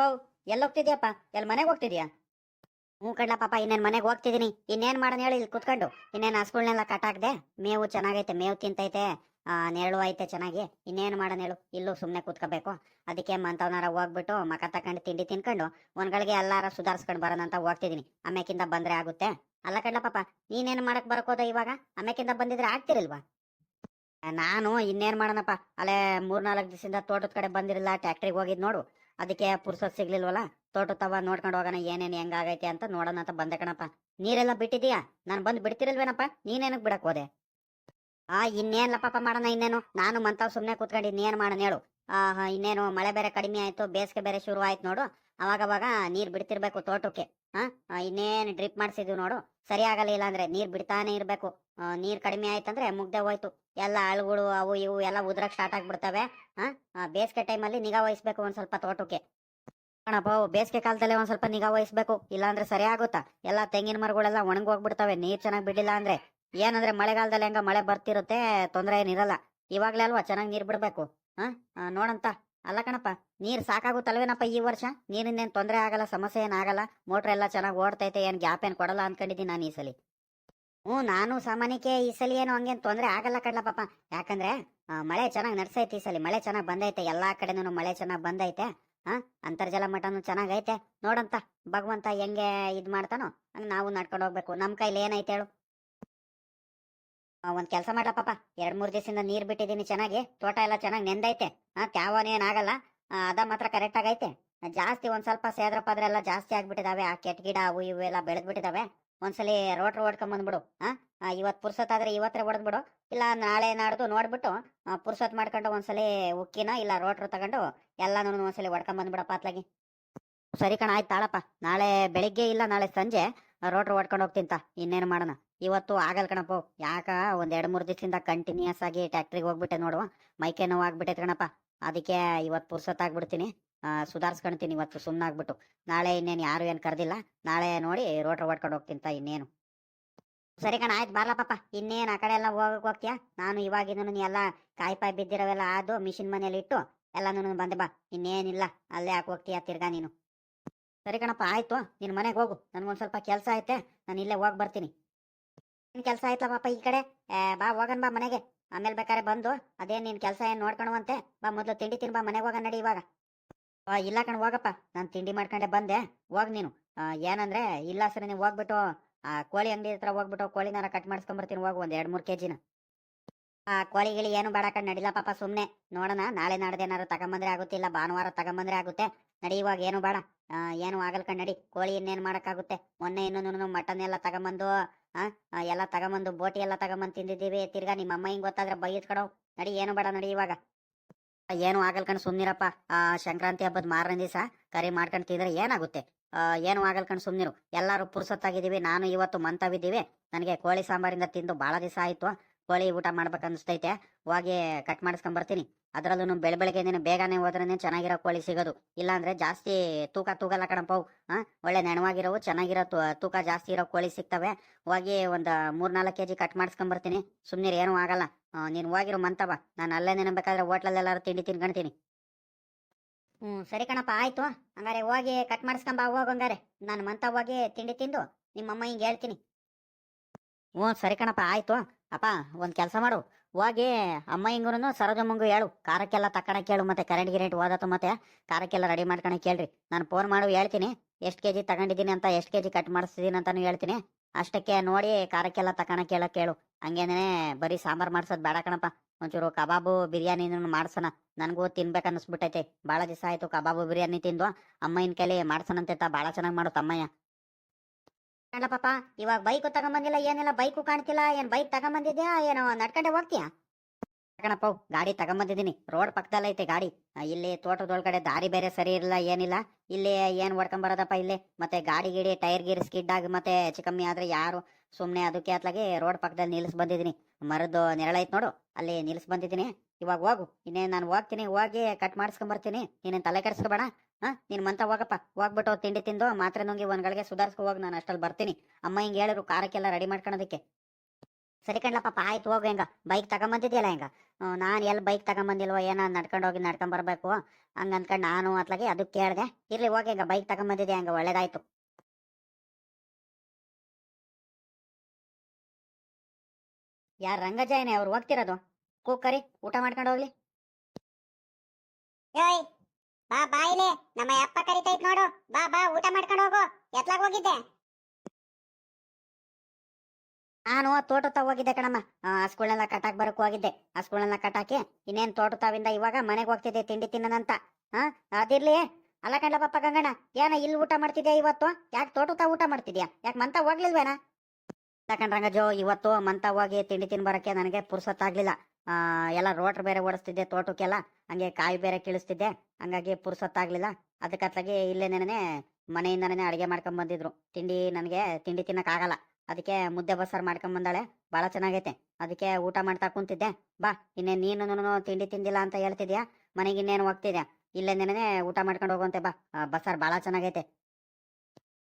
ಪೌ ಎಲ್ಲಿ ಹೋಗ್ತಿದ್ಯಪ್ಪ? ಎಲ್ಲಿ ಮನೆಗೆ ಹೋಗ್ತಿದ್ಯಾ? ಹ್ಞೂ ಕಡ್ಲ ಪಾಪ, ಇನ್ನೇನು ಮನೆಗೆ ಹೋಗ್ತಿದ್ದೀನಿ ಇನ್ನೇನು ಮಾಡೋಣ ಹೇಳಿ ಇಲ್ಲಿ ಕುತ್ಕೊಂಡು? ಇನ್ನೇನು ಹಸ್ಗಳ್ನೆಲ್ಲ ಕಟ್ಟಾಕ್ದೆ ಮೇವು ಚೆನ್ನಾಗೈತೆ, ಮೇವು ತಿಂತೈತೆ. ನೆರಳು ಐತೆ ಚೆನ್ನಾಗಿ. ಇನ್ನೇನು ಮಾಡೋಣ ಹೇಳು? ಇಲ್ಲೂ ಸುಮ್ಮನೆ ಕೂತ್ಕೋಬೇಕು. ಅದಕ್ಕೆ ಮಂತವನಾರ ಹೋಗ್ಬಿಟ್ಟು ಮಕ ತಕೊಂಡು ತಿಂಡಿ ತಿನ್ಕೊಂಡು ಒಂದ್ಗಳಿಗೆ ಎಲ್ಲಾರ ಸುಧಾರಿಸ್ಕೊಂಡು ಬರೋಣ ಅಂತ ಹೋಗ್ತಿದ್ದೀನಿ ಆಮ್ಯಾಕಿಂದ ಬಂದ್ರೆ ಆಗುತ್ತೆ. ಅಲ್ಲ ಕಡ್ಲ ಪಾಪ, ನೀನೇನು ಮಾಡಕ್ಕೆ ಬರಕೋದ ಇವಾಗ? ಆಮ್ಯಾಕಿಂದ ಬಂದಿದ್ರೆ ಆಗ್ತಿರಲ್ವಾ? ನಾನು ಇನ್ನೇನ್ ಮಾಡೋಣಪ್ಪ ಅಲ್ಲೇ ಮೂರ್ನಾಲ್ಕು ದಿವಸದಿಂದ ತೋಟದ ಕಡೆ ಬಂದಿರಲಿಲ್ಲ ಟ್ಯಾಕ್ಟ್ರಿಗೆ ಹೋಗಿದ್ ನೋಡು. ಅದಕ್ಕೆ ಪುರ್ಸೋದ್ ಸಿಗ್ಲಿಲ್ವಲ್ಲ? ತೋಟ ತವ ನೋಡ್ಕೊಂಡು ಹೋಗೋಣ, ಏನೇನು ಹೆಂಗಾಗೈತೆ ಅಂತ ನೋಡೋಣ ಅಂತ ಬಂದೆ ಕಣಪ್ಪ. ನೀರೆಲ್ಲ ಬಿಟ್ಟಿದೀಯಾ ನಾನು ಬಂದು ಬಿಡ್ತಿರಲ್ವೇನಪ್ಪ? ನೀನೇನಕ್ ಬಿಡಕ್ ಹೋದೆ? ಆ ಇನ್ನೇನ್ ಲಪ್ಪ ಮಾಡೋಣ ಇನ್ನೇನು? ನಾನು ಮಂತಾವ್ ಸುಮ್ನೆ ಕೂತ್ಕೊಂಡು ಇನ್ನೇನು ಮಾಡೋಣ ಹೇಳು. ಆ ಇನ್ನೇನು ಮಳೆ ಬೇರೆ ಕಡಿಮೆ ಆಯ್ತು, ಬೇಸಿಗೆ ಬೇರೆ ಶುರು ಆಯ್ತು ನೋಡು. ಅವಾಗ ಅವಾಗ ನೀರ್ ಬಿಡ್ತಿರ್ಬೇಕು ತೋಟಕ್ಕೆ. ಹಾ ಇನ್ನೇನ್ ಡ್ರಿಪ್ ಮಾಡ್ಸಿದ್ವಿ ನೋಡು. ಸರಿ ಆಗಲ್ಲ ಇಲ್ಲ ಅಂದ್ರೆ ನೀರ್ ಬಿಡ್ತಾನೆ ಇರ್ಬೇಕು. ನೀರ್ ಕಡಿಮೆ ಆಯ್ತಂದ್ರೆ ಮುಗ್ದೆ ಹೋಯ್ತು. ಎಲ್ಲ ಆಳುಗಳು ಅವು ಇವು ಎಲ್ಲ ಉದ್ರಕ್ ಸ್ಟಾರ್ಟ್ ಆಗ್ಬಿಡ್ತವೆ. ಆ, ಬೇಸಿಗೆ ಟೈಮಲ್ಲಿ ನಿಗಾ ವಹಿಸ್ಬೇಕು ಒಂದ್ ಸ್ವಲ್ಪ ತೋಟಕ್ಕೆ. ಕಣಪ್ಪ ಬೇಸಿಗೆ ಕಾಲದಲ್ಲಿ ಒಂದ್ ಸ್ವಲ್ಪ ನಿಗಾ ವಹಿಸ್ಬೇಕು. ಇಲ್ಲಾಂದ್ರೆ ಸರಿ ಆಗುತ್ತಾ? ಎಲ್ಲ ತೆಂಗಿನ ಮರಗಳೆಲ್ಲ ಒಣಗಿ ಹೋಗ್ಬಿಡ್ತವೆ. ನೀರ್ ಚೆನ್ನಾಗಿ ಬಿಡಿಲ್ಲ ಅಂದ್ರೆ. ಏನಂದ್ರೆ ಮಳೆಗಾಲದಲ್ಲಿ ಹೆಂಗ ಮಳೆ ಬರ್ತಿರುತ್ತೆ ತೊಂದರೆ ಏನಿರಲ್ಲ ಇವಾಗ್ಲೇ ಅಲ್ವಾ ಚೆನ್ನಾಗಿ ನೀರ್ ಬಿಡ್ಬೇಕು? ಹಾ? ನೋಡಂತ. ಅಲ್ಲ ಕಣಪ್ಪ ನೀರ್ ಸಾಕಾಗುತ್ತಲ್ವೇನಪ್ಪ ಈ ವರ್ಷ? ನೀರಿನೇನ್ ತೊಂದರೆ ಆಗಲ್ಲ ಸಮಸ್ಯೆ ಏನಾಗಲ್ಲ ಮೋಟ್ರ್ ಎಲ್ಲ ಚೆನ್ನಾಗಿ ಓಡ್ತೈತೆ ಏನ್ ಗ್ಯಾಪ್ ಏನ್ ಕೊಡಲ್ಲ ಅನ್ಕೊಂಡಿದ್ದೀನಿ ನಾನು ಈ ಸಲಿ. ಹ್ಞೂ, ನಾನು ಸಾಮಾನ್ಯಕ್ಕೆ ಈ ಸಲ ಏನು ಹಂಗೇನು ತೊಂದರೆ ಆಗಲ್ಲ ಕಡ್ಲ ಪಾಪ. ಯಾಕಂದ್ರೆ ಮಳೆ ಚೆನ್ನಾಗಿ ನಡ್ಸೈತೆ ಈ ಸಲ. ಮಳೆ ಚೆನ್ನಾಗಿ ಬಂದೈತೆ, ಎಲ್ಲಾ ಕಡೆನೂ ಮಳೆ ಚೆನ್ನಾಗಿ ಬಂದೈತೆ. ಹಾ ಅಂತರ್ಜಲ ಮಟ್ಟನು ಚೆನ್ನಾಗೈತೆ. ನೋಡಂತ, ಭಗವಂತ ಹೆಂಗೆ ಇದ್ ಮಾಡ್ತಾನೋ, ಹಂಗ ನಾವು ನಡ್ಕೊಂಡು ಹೋಗ್ಬೇಕು. ನಮ್ ಕೈಲಿ ಏನೈತೆ ಹೇಳು? ಒಂದ್ ಕೆಲಸ ಮಾಡ್ಲ ಪಾಪ. ಎರಡ್ ಮೂರ್ ದಿವಸದಿಂದ ನೀರ್ ಬಿಟ್ಟಿದೀನಿ ಚೆನ್ನಾಗಿ. ತೋಟ ಎಲ್ಲ ಚೆನ್ನಾಗಿ ನೆಂದೈತೆ. ಹಾ ತ್ಯಾವನೇನಾಗಲ್ಲ ಅದ ಮಾತ್ರ ಕರೆಕ್ಟ್ ಆಗೈತೆ. ಜಾಸ್ತಿ ಒಂದ್ ಸ್ವಲ್ಪ ಸೇದ್ರಪ್ಪ ಅದ್ರೆಲ್ಲ ಜಾಸ್ತಿ ಆಗ್ಬಿಟ್ಟಿದಾವೆ. ಆ ಕೆಟ್ಟ ಗಿಡ ಅವು ಇವು ಎಲ್ಲ ಬೆಳೆದ್ ಬಿಟ್ಟಿದಾವೆ ಒಂದ್ಸಲಿ ರೋಟ್ರ್ ಓಡ್ಕೊಂಬಂದ್ಬಿಡು ಬಂದ್ಬಿಡು. ಹಾ ಆ, ಇವತ್ ಪುರ್ಸೊತ್ ಆದ್ರೆ ಇವತ್ತೇ ಹೊಡೆದ್ಬಿಡು ಇಲ್ಲ ನಾಳೆ ನಾಡ್ದು ನೋಡ್ಬಿಟ್ಟು ಪುರ್ಸತ್ ಮಾಡ್ಕೊಂಡು ಒಂದ್ಸಲಿ ಉಕ್ಕಿನ ಇಲ್ಲ ರೋಟ್ರ್ ತಗೊಂಡು ಎಲ್ಲಾನು ಒಂದ್ಸಲಿ ಹೊಡ್ಕೊಂಡ್ ಬಂದ್ಬಿಡಪ್ಪ ಅತ್ಲಾಗಿ ಸರಿ ಕಣ ಆಯ್ತು ತಾಳಪ್ಪ. ನಾಳೆ ಬೆಳಿಗ್ಗೆ ಇಲ್ಲ ನಾಳೆ ಸಂಜೆ ರೋಟ್ರ್ ಓಡ್ಕೊಂಡು ಹೋಗ್ತಿಂತ. ಇನ್ನೇನು ಮಾಡೋಣ? ಇವತ್ತು ಆಗಲ್ ಕಣಪ್ಪ ಯಾಕ? ಒಂದ್ ಎರಡ್ ಮೂರ್ ದಿವಸದಿಂದ ಕಂಟಿನ್ಯೂಸ್ ಆಗಿ ಟ್ಯಾಕ್ಟ್ರಿಗೆ ಹೋಗ್ಬಿಟ್ಟೆ ನೋಡುವ ಮೈಕೆ ನೋವು ಆಗ್ಬಿಟ್ಟೈತೆ ಕಣಪ್ಪ. ಅದಕ್ಕೆ ಇವತ್ತು ಪುರ್ಸೊತ್ ಆಗ್ಬಿಡ್ತೀನಿ. ಸುಧಾರ್ಸ್ಕೊಂತೀನಿ ಇವತ್ತು ಸುಮ್ಮನಾಗ್ಬಿಟ್ಟು ನಾಳೆ ಇನ್ನೇನು ಯಾರು ಏನು ಕರೆದಿಲ್ಲ, ನಾಳೆ ನೋಡಿ ರೋಟ್ರ್ ಹೊಡ್ಕೊಂಡು ಹೋಗ್ತಿಂತ ಇನ್ನೇನು. ಸರಿ ಕಣ, ಆಯ್ತು ಬರಲ್ಲ ಪಾಪ. ಇನ್ನೇನು ಆ ಕಡೆ ಎಲ್ಲ ಹೋಗಕ್ ಹೋಗ್ತೀಯಾ? ನಾನು ಇವಾಗಿನ ಎಲ್ಲ ಕಾಯಿ ಪಾಯಿ ಬಿದ್ದಿರೋವೆಲ್ಲ ಆದು, ಮಿಷಿನ್ ಮನೇಲಿ ಇಟ್ಟು ಎಲ್ಲಾನು ಬಂದೆ ಬಾ. ಇನ್ನೇನಿಲ್ಲ, ಅಲ್ಲೇ ಹಾಕಿ ಹೋಗ್ತೀಯಾ ತಿರ್ಗಾ ನೀನು. ಸರಿ ಕಣಪ್ಪ, ಆಯ್ತು. ನಿನ್ನ ಮನೆಗೆ ಹೋಗು. ನನ್ಗೊಂದ್ ಸ್ವಲ್ಪ ಕೆಲಸ ಐತೆ. ನಾನು ಇಲ್ಲೇ ಹೋಗಿ ಬರ್ತೀನಿ. ನಿನ್ ಕೆಲಸ ಆಯ್ತಲ್ಲ ಪಾಪ ಈ ಕಡೆ? ಬಾ ಹೋಗನ್ ಬಾ ಮನೆಗೆ. ಆಮೇಲೆ ಬೇಕಾದ್ರೆ ಬಂದು ಅದೇ ನಿನ್ ಕೆಲಸ ಏನ್ ನೋಡ್ಕೊಳುವಂತೆ ಬಾ ಮೊದ್ಲು ತಿಂಡಿ ತಿನ್ ಬಾ ಮನೆಗೆ ಹೋಗನ್ ನಡಿ ಇವಾಗ. ಇಲ್ಲ ಕಣ್, ಹೋಗಪ್ಪ. ನಾನು ತಿಂಡಿ ಮಾಡ್ಕೊಂಡೆ ಬಂದೆ. ಹೋಗ್ ನೀನು. ಏನಂದ್ರೆ, ಇಲ್ಲ ಸರ್ ನೀವು ಹೋಗ್ಬಿಟ್ಟು, ಆ, ಕೋಳಿ ಅಂಗಡಿ ಹತ್ರ ಹೋಗ್ಬಿಟ್ಟು, ಕೋಳಿನಾರ ಕಟ್ ಮಾಡಿಸ್ಕೊಂಬರ್ತೀನಿ, ಹೋಗು ಒಂದ್ ಎರಡ್ ಮೂರ್ ಕೆಜಿನ ಆ, ಕೋಳಿ ಗಿಳಿ ಏನು ಬೇಡ ಕಣ್ ನಡಿಲ್ಲ ಪಾಪ ಸುಮ್ನೆ. ನೋಡೋಣ, ನಾಳೆ ನಾಡ್ದೇನಾರು ತಗೊಂಬಂದ್ರೆ ಆಗುತ್ತಿಲ್ಲ ಭಾನುವಾರ ತಗೊಂಬಂದ್ರೆ ಆಗುತ್ತೆ. ನಡಿ, ಇವಾಗ ಏನು ಬೇಡ. ಏನು ಆಗಲ್ ಕಣ್, ನಡಿ. ಕೋಳಿ ಇನ್ನೇನ್ ಮಾಡಕ್ಕಾಗುತ್ತೆ? ಮೊನ್ನೆ ಇನ್ನೊಂದು ಮಟನ್ ಎಲ್ಲ ತಗೊಂಬಂದು, ಆ ಎಲ್ಲ ತಗೊಂಬಂದು, ಬೋಟಿ ಎಲ್ಲ ತಗೊಂಬಂದು ತಿಂದಿದ್ದೀವಿ. ತಿರ್ಗಾ ನಿಮ್ಮ ಅಮ್ಮ ಹಿಂಗ್ ಗೊತ್ತಾದ್ರೆ ಬೈಯತ್ ನಡಿ, ಏನು ಬೇಡ, ನಡಿ ಇವಾಗ. ಏನು ಆಗಲ್ ಕಣ್, ಸುಮ್ನಿರಪ್ಪ. ಆ, ಸಂಕ್ರಾಂತಿ ಹಬ್ಬದ ಮಾರನೇ ದಿವಸ ಕರಿ ಮಾಡ್ಕೊಂಡ್ ತಿಂದ್ರೆ ಏನಾಗುತ್ತೆ? ಏನು ಆಗಲ್ ಕಣ್, ಸುಮ್ನಿರು. ಎಲ್ಲಾರು ಪುರ್ಸೊತ್ತಾಗಿದ್ದೀವಿ, ನಾನು ಇವತ್ತು ಮಂತಾವಿದ್ದೀವಿ. ನನಗೆ ಕೋಳಿ ಸಾಂಬಾರಿಂದ ತಿಂದು ಬಹಳ ದಿವಸ ಆಯ್ತು. ಕೋಳಿ ಊಟ ಮಾಡ್ಬೇಕು ಅನಿಸ್ತೈತೆ, ಹೋಗಿ ಕಟ್ ಮಾಡಿಸ್ಕೊಂಡ್ ಬರ್ತೀನಿ. ಅದ್ರಲ್ಲೂ ಬೆಳ ದಿನ ಬೇಗನೆ ಹೋದ್ರೇನೆ ಚೆನ್ನಾಗಿರೋ ಕೋಳಿ ಸಿಗೋದು. ಇಲ್ಲಾಂದ್ರೆ ಜಾಸ್ತಿ ತೂಕ ತೂಗಲ್ಲ ಕಣಪ್ಪ ಒಳ್ಳೆ ನೆಣವಾಗಿರೋ ಚೆನ್ನಾಗಿರೋ ತೂಕ ಜಾಸ್ತಿ ಇರೋ ಕೋಳಿ ಸಿಗ್ತವೆ. ಹೋಗಿ ಒಂದ್ ಮೂರ್ನಾಲ್ಕು ಕೆಜಿ ಕಟ್ ಮಾಡಿಸ್ಕೊಂಡ್ ಬರ್ತೀನಿ. ಸುಮ್ಮನೆ ಏನೂ ಆಗಲ್ಲ. ನೀನು ಹೋಗಿರೋ ಮಂತವ ನಾನು ಅಲ್ಲೇ ನೆನಬೇಕಾದ್ರೆ ಹೋಟ್ಲಲ್ಲಿ ಎಲ್ಲಾರು ತಿಂಡಿ ತಿನ್ಕೊಂತೀನಿ. ಹ್ಞೂ ಸರಿ ಕಣಪ್ಪ, ಆಯ್ತು. ಹಂಗಾರೆ ಹೋಗಿ ಕಟ್ ಮಾಡಿಸ್ಕೊಂಬ ಹೋಗು ಹಂಗಾರೆ. ನಾನು ಮಂತ ಹೋಗಿ ತಿಂಡಿ ತಿಂದು ನಿಮ್ಮಮ್ಮ ಹಿಂಗೆ ಹೇಳ್ತೀನಿ. ಹ್ಞೂ ಸರಿ ಕಣಪ್ಪ, ಆಯ್ತು. ಅಪ್ಪ, ಒಂದು ಕೆಲಸ ಮಾಡು. ಹೋಗಿ ಅಮ್ಮ ಹಿಂಗೂನು ಸರೋಜಮ್ಮಂಗು ಹೇಳು. ಖಾರಕ್ಕೆಲ್ಲ ತಕ್ಕಣಕ್ಕೆ ಕೇಳು ಮತ್ತೆ ಕರೆಂಟ್ ಗಿರೆಂಟ್ ಓದತ್ತು ಮತ್ತೆ ಖಾರಕ್ಕೆಲ್ಲ ರೆಡಿ ಮಾಡ್ಕೊಳಕ್ಕೆ ಕೇಳ್ರಿ. ನಾನು ಫೋನ್ ಮಾಡು ಹೇಳ್ತೀನಿ. ಎಷ್ಟು ಕೆಜಿ ತಗೊಂಡಿದ್ದೀನಿ ಅಂತ, ಎಷ್ಟು ಕೆಜಿ ಕಟ್ ಮಾಡಿಸ್ತಿದ್ದೀನಿ ಅಂತಲೂ ಹೇಳ್ತೀನಿ. ಅಷ್ಟಕ್ಕೆ ನೋಡಿ ಖಾರಕ್ಕೆಲ್ಲ ತಕ್ಕಣಕ್ ಕೇಳೋ ಕೇಳು. ಹಂಗೇನೇ ಬರೀ ಸಾಂಬಾರ್ ಮಾಡ್ಸೋದು ಬೇಡ ಕಣಪ್ಪ. ಒಂಚೂರು ಕಬಾಬು ಬಿರಿಯಾನಿ ಮಾಡ್ಸೋಣ. ನನಗೂ ತಿನ್ಬೇಕು ಅನ್ನಿಸ್ಬಿಟ್ಟೈತೆ ಭಾಳ ದಿವಸ ಆಯ್ತು ಕಬಾಬು ಬಿರಿಯಾನಿ ತಿಂದು ಅಮ್ಮ ಇನ್ ಕೈಲಿ ಮಾಡ್ಸೋಣಂತೆ ಭಾಳ ಚೆನ್ನಾಗಿ ಮಾಡು ತಮ್ಮಯ್ಯ. ಅಲ್ಲ ಪಾಪ, ಇವಾಗ ಬೈಕ್ ತಗೊಂಬಂದಿಲ್ಲ, ಏನಿಲ್ಲ ಬೈಕು ಕಾಣ್ತಿಲ್ಲ, ಏನ್ ಬೈಕ್ ತಗೊಂಬಂದಿದ್ಯಾ, ಏನೋ ನಡ್ಕೊಂಡೆ ಹೋಗ್ತೀಯಾ? ಕಣಪ್ಪ ಗಾಡಿ ತಗೊಂಬಂದಿದ್ದೀನಿ. ರೋಡ್ ಪಕ್ಕದಲ್ಲ ಐತೆ ಗಾಡಿ. ಇಲ್ಲಿ ತೋಟದೊಳಗಡೆ ದಾರಿ ಬೇರೆ ಸರಿ ಇರಲ್ಲ, ಏನಿಲ್ಲ. ಇಲ್ಲಿ ಏನ್ ಬರೋದಪ್ಪ ಇಲ್ಲಿ. ಮತ್ತೆ ಗಾಡಿ ಗಿಡಿ, ಟೈರ್ ಗೀರ್ ಸ್ಕಿಡ್ ಆಗಿ ಮತ್ತೆ ಹೆಚ್ಚು ಕಮ್ಮಿ ಆದ್ರೆ ಯಾರು ಸುಮ್ಮನೆ ಅದಕ್ಕೆ ಅತ್ಲಾಗಿ ರೋಡ್ ಪಕ್ಕದಲ್ಲಿ ನಿಲ್ಲಿಸ್ ಬಂದಿದ್ದೀನಿ. ಮರದ್ದು ನೆರಳೈತೆ ನೋಡು, ಅಲ್ಲಿ ನಿಲ್ಲಿಸ್ ಬಂದಿದ್ದೀನಿ. ಇವಾಗ ಹೋಗು. ಇನ್ನೇ ನಾನು ಹೋಗ್ತೀನಿ, ಹೋಗಿ ಕಟ್ ಮಾಡಿಸ್ಕೊಂಬರ್ತೀನಿ. ಬರ್ತೀನಿ ನೀನೇನ್ ತಲೆ ಕೆಡಿಸ್ಕೋಬೇಡ. ಹಾ, ನೀನ್ ಮಂತ ಹೋಗಪ್ಪ. ಹೋಗ್ಬಿಟ್ಟು ತಿಂಡಿ ತಿಂದು ಮಾತ್ರೆ ನುಂಗಿ ಒಂದ್ಗಳಿಗೆ ಸುಧಾರಿಸ್ಕೊ ಹೋಗಿ, ನಾನು ಅಷ್ಟಲ್ಲಿ ಬರ್ತೀನಿ. ಅಮ್ಮ ಹಿಂಗೆ ಹೇಳಿದ್ರು ಕಾರಕ್ಕೆಲ್ಲ ರೆಡಿ ಮಾಡ್ಕೊಳೋದಕ್ಕೆ ಸರಿ ಕಣ್ಲ ಆಯ್ತು ಹೋಗು ಹೆಂಗ? ಬೈಕ್ ತಗೊಂಬಂದಿದ್ಯಲ್ಲ ಹೆಂಗ? ನಾನು ಎಲ್ಲಿ ಬೈಕ್ ತಗೊಂಬಂದಿಲ್ವೋ ಏನೋ ನಡ್ಕೊಂಡು ಹೋಗಿ ನಡ್ಕೊಂಡ್ ಬರ್ಬೇಕು. ಹಂಗ ಅನ್ಕೊಂಡು ನಾನು ಅತ್ಲಾಗೆ ಅದು ಕೇಳಿದೆ ಇರ್ಲಿ, ಹೋಗಿ ಹೆಂಗ? ಬೈಕ್ ತಗೊಂಬಂದಿದ್ಯಾ ಹೆಂಗ? ಒಳ್ಳೇದಾಯ್ತು. ಯಾರು ರಂಗಜಾಯನೆ ಅವ್ರು ಹೋಗ್ತಿರೋದು? ಕೂಕ್ಕರಿ ಊಟ ಮಾಡ್ಕೊಂಡು ಹೋಗ್ಲಿ. ಬಾ ಬಾ ಇಲ್ಲಿ. ನಮ್ಮ ಅಪ್ಪ ಕರಿತೈತ್ ನೋಡು. ಬಾ ಬಾ, ಊಟ ಮಾಡ್ಕೊಂಡು ಹೋಗು. ಎತ್ಲಾಗ ಹೋಗಿದ್ದೆ. ನಾನು ತೋಟ ಹೋಗಿದ್ದೆ ಕಣಮ್ಮ. ಹಸ್ಗಳನ್ನೆಲ್ಲ ಕಟಾಕ್ ಬರಕ್ ಹೋಗಿದ್ದೆ. ಹಸ್ಗಳನ್ನೆಲ್ಲ ಕಟ್ಟಾಕಿ ಇನ್ನೇನ್ ತೋಟ ತಾವಿಂದ ಇವಾಗ ಮನೆಗೆ ಹೋಗ್ತಿದ್ದೆ ತಿಂಡಿ ತಿನ್ನನಂತ. ಹಾ, ಅದಿರ್ಲಿ. ಅಲ್ಲ ಕಂಡ ಗಂಗಣ್ಣ, ಏನ ಇಲ್ಲಿ ಊಟ ಮಾಡ್ತಿದ್ಯಾ ಇವತ್ತು? ಯಾಕೆ ತೋಟ ಊಟ ಮಾಡ್ತಿದ್ಯಾ? ಯಾಕೆ ಮಂತ ಹೋಗ್ಲಿಲ್ವೇನಾ? ರಂಗಜೋ ಇವತ್ತು ಮಂತ ಹೋಗಿ ತಿಂಡಿ ತಿನ್ ಬರಕ್ಕೆ ನನಗೆ ಪುರ್ಸೊತ್ತಾಗ್ಲಿಲ್ಲ. ಎಲ್ಲ ರೋಟ್ರ್ ಬೇರೆ ಓಡಿಸ್ತಿದ್ದೆ, ತೋಟಕ್ಕೆಲ್ಲ. ಹಂಗೆ ಕಾಯಿ ಬೇರೆ ಕೀಳಿಸ್ತಿದ್ದೆ. ಹಂಗಾಗಿ ಪುರ್ಸೊತ್ತಾಗ್ಲಿಲ್ಲ ಅದಕ್ಕತ್ಲಾಗಿ ಇಲ್ಲೇ ನೆನೆ ಮನೆಯಿಂದನೇ ಅಡುಗೆ ಮಾಡ್ಕೊಂಡ್ ಬಂದಿದ್ರು. ತಿಂಡಿ ನನಗೆ ತಿಂಡಿ ತಿನ್ನೋಕ್ಕಾಗಲ್ಲ ಅದಕ್ಕೆ ಮುದ್ದೆ ಬಸ್ಸಾರು ಮಾಡ್ಕೊಂಡ್ ಬಂದಾಳೆ. ಭಾಳ ಚೆನ್ನಾಗೈತೆ. ಅದಕ್ಕೆ ಊಟ ಮಾಡ್ತಾ ಕುಂತಿದ್ದೆ. ಬಾ, ಇನ್ನೇ ನೀನು ತಿಂಡಿ ತಿಂದಿಲ್ಲ ಅಂತ ಹೇಳ್ತಿದ್ಯಾ? ಮನೆಗೆ ಇನ್ನೇನು ಹೋಗ್ತಿದ್ಯಾ? ಇಲ್ಲೇ ನೆನೆ ಊಟ ಮಾಡ್ಕೊಂಡು ಹೋಗುವಂತೆ ಬಾ. ಬಸ್ಸಾರು ಭಾಳ ಚೆನ್ನಾಗೈತೆ.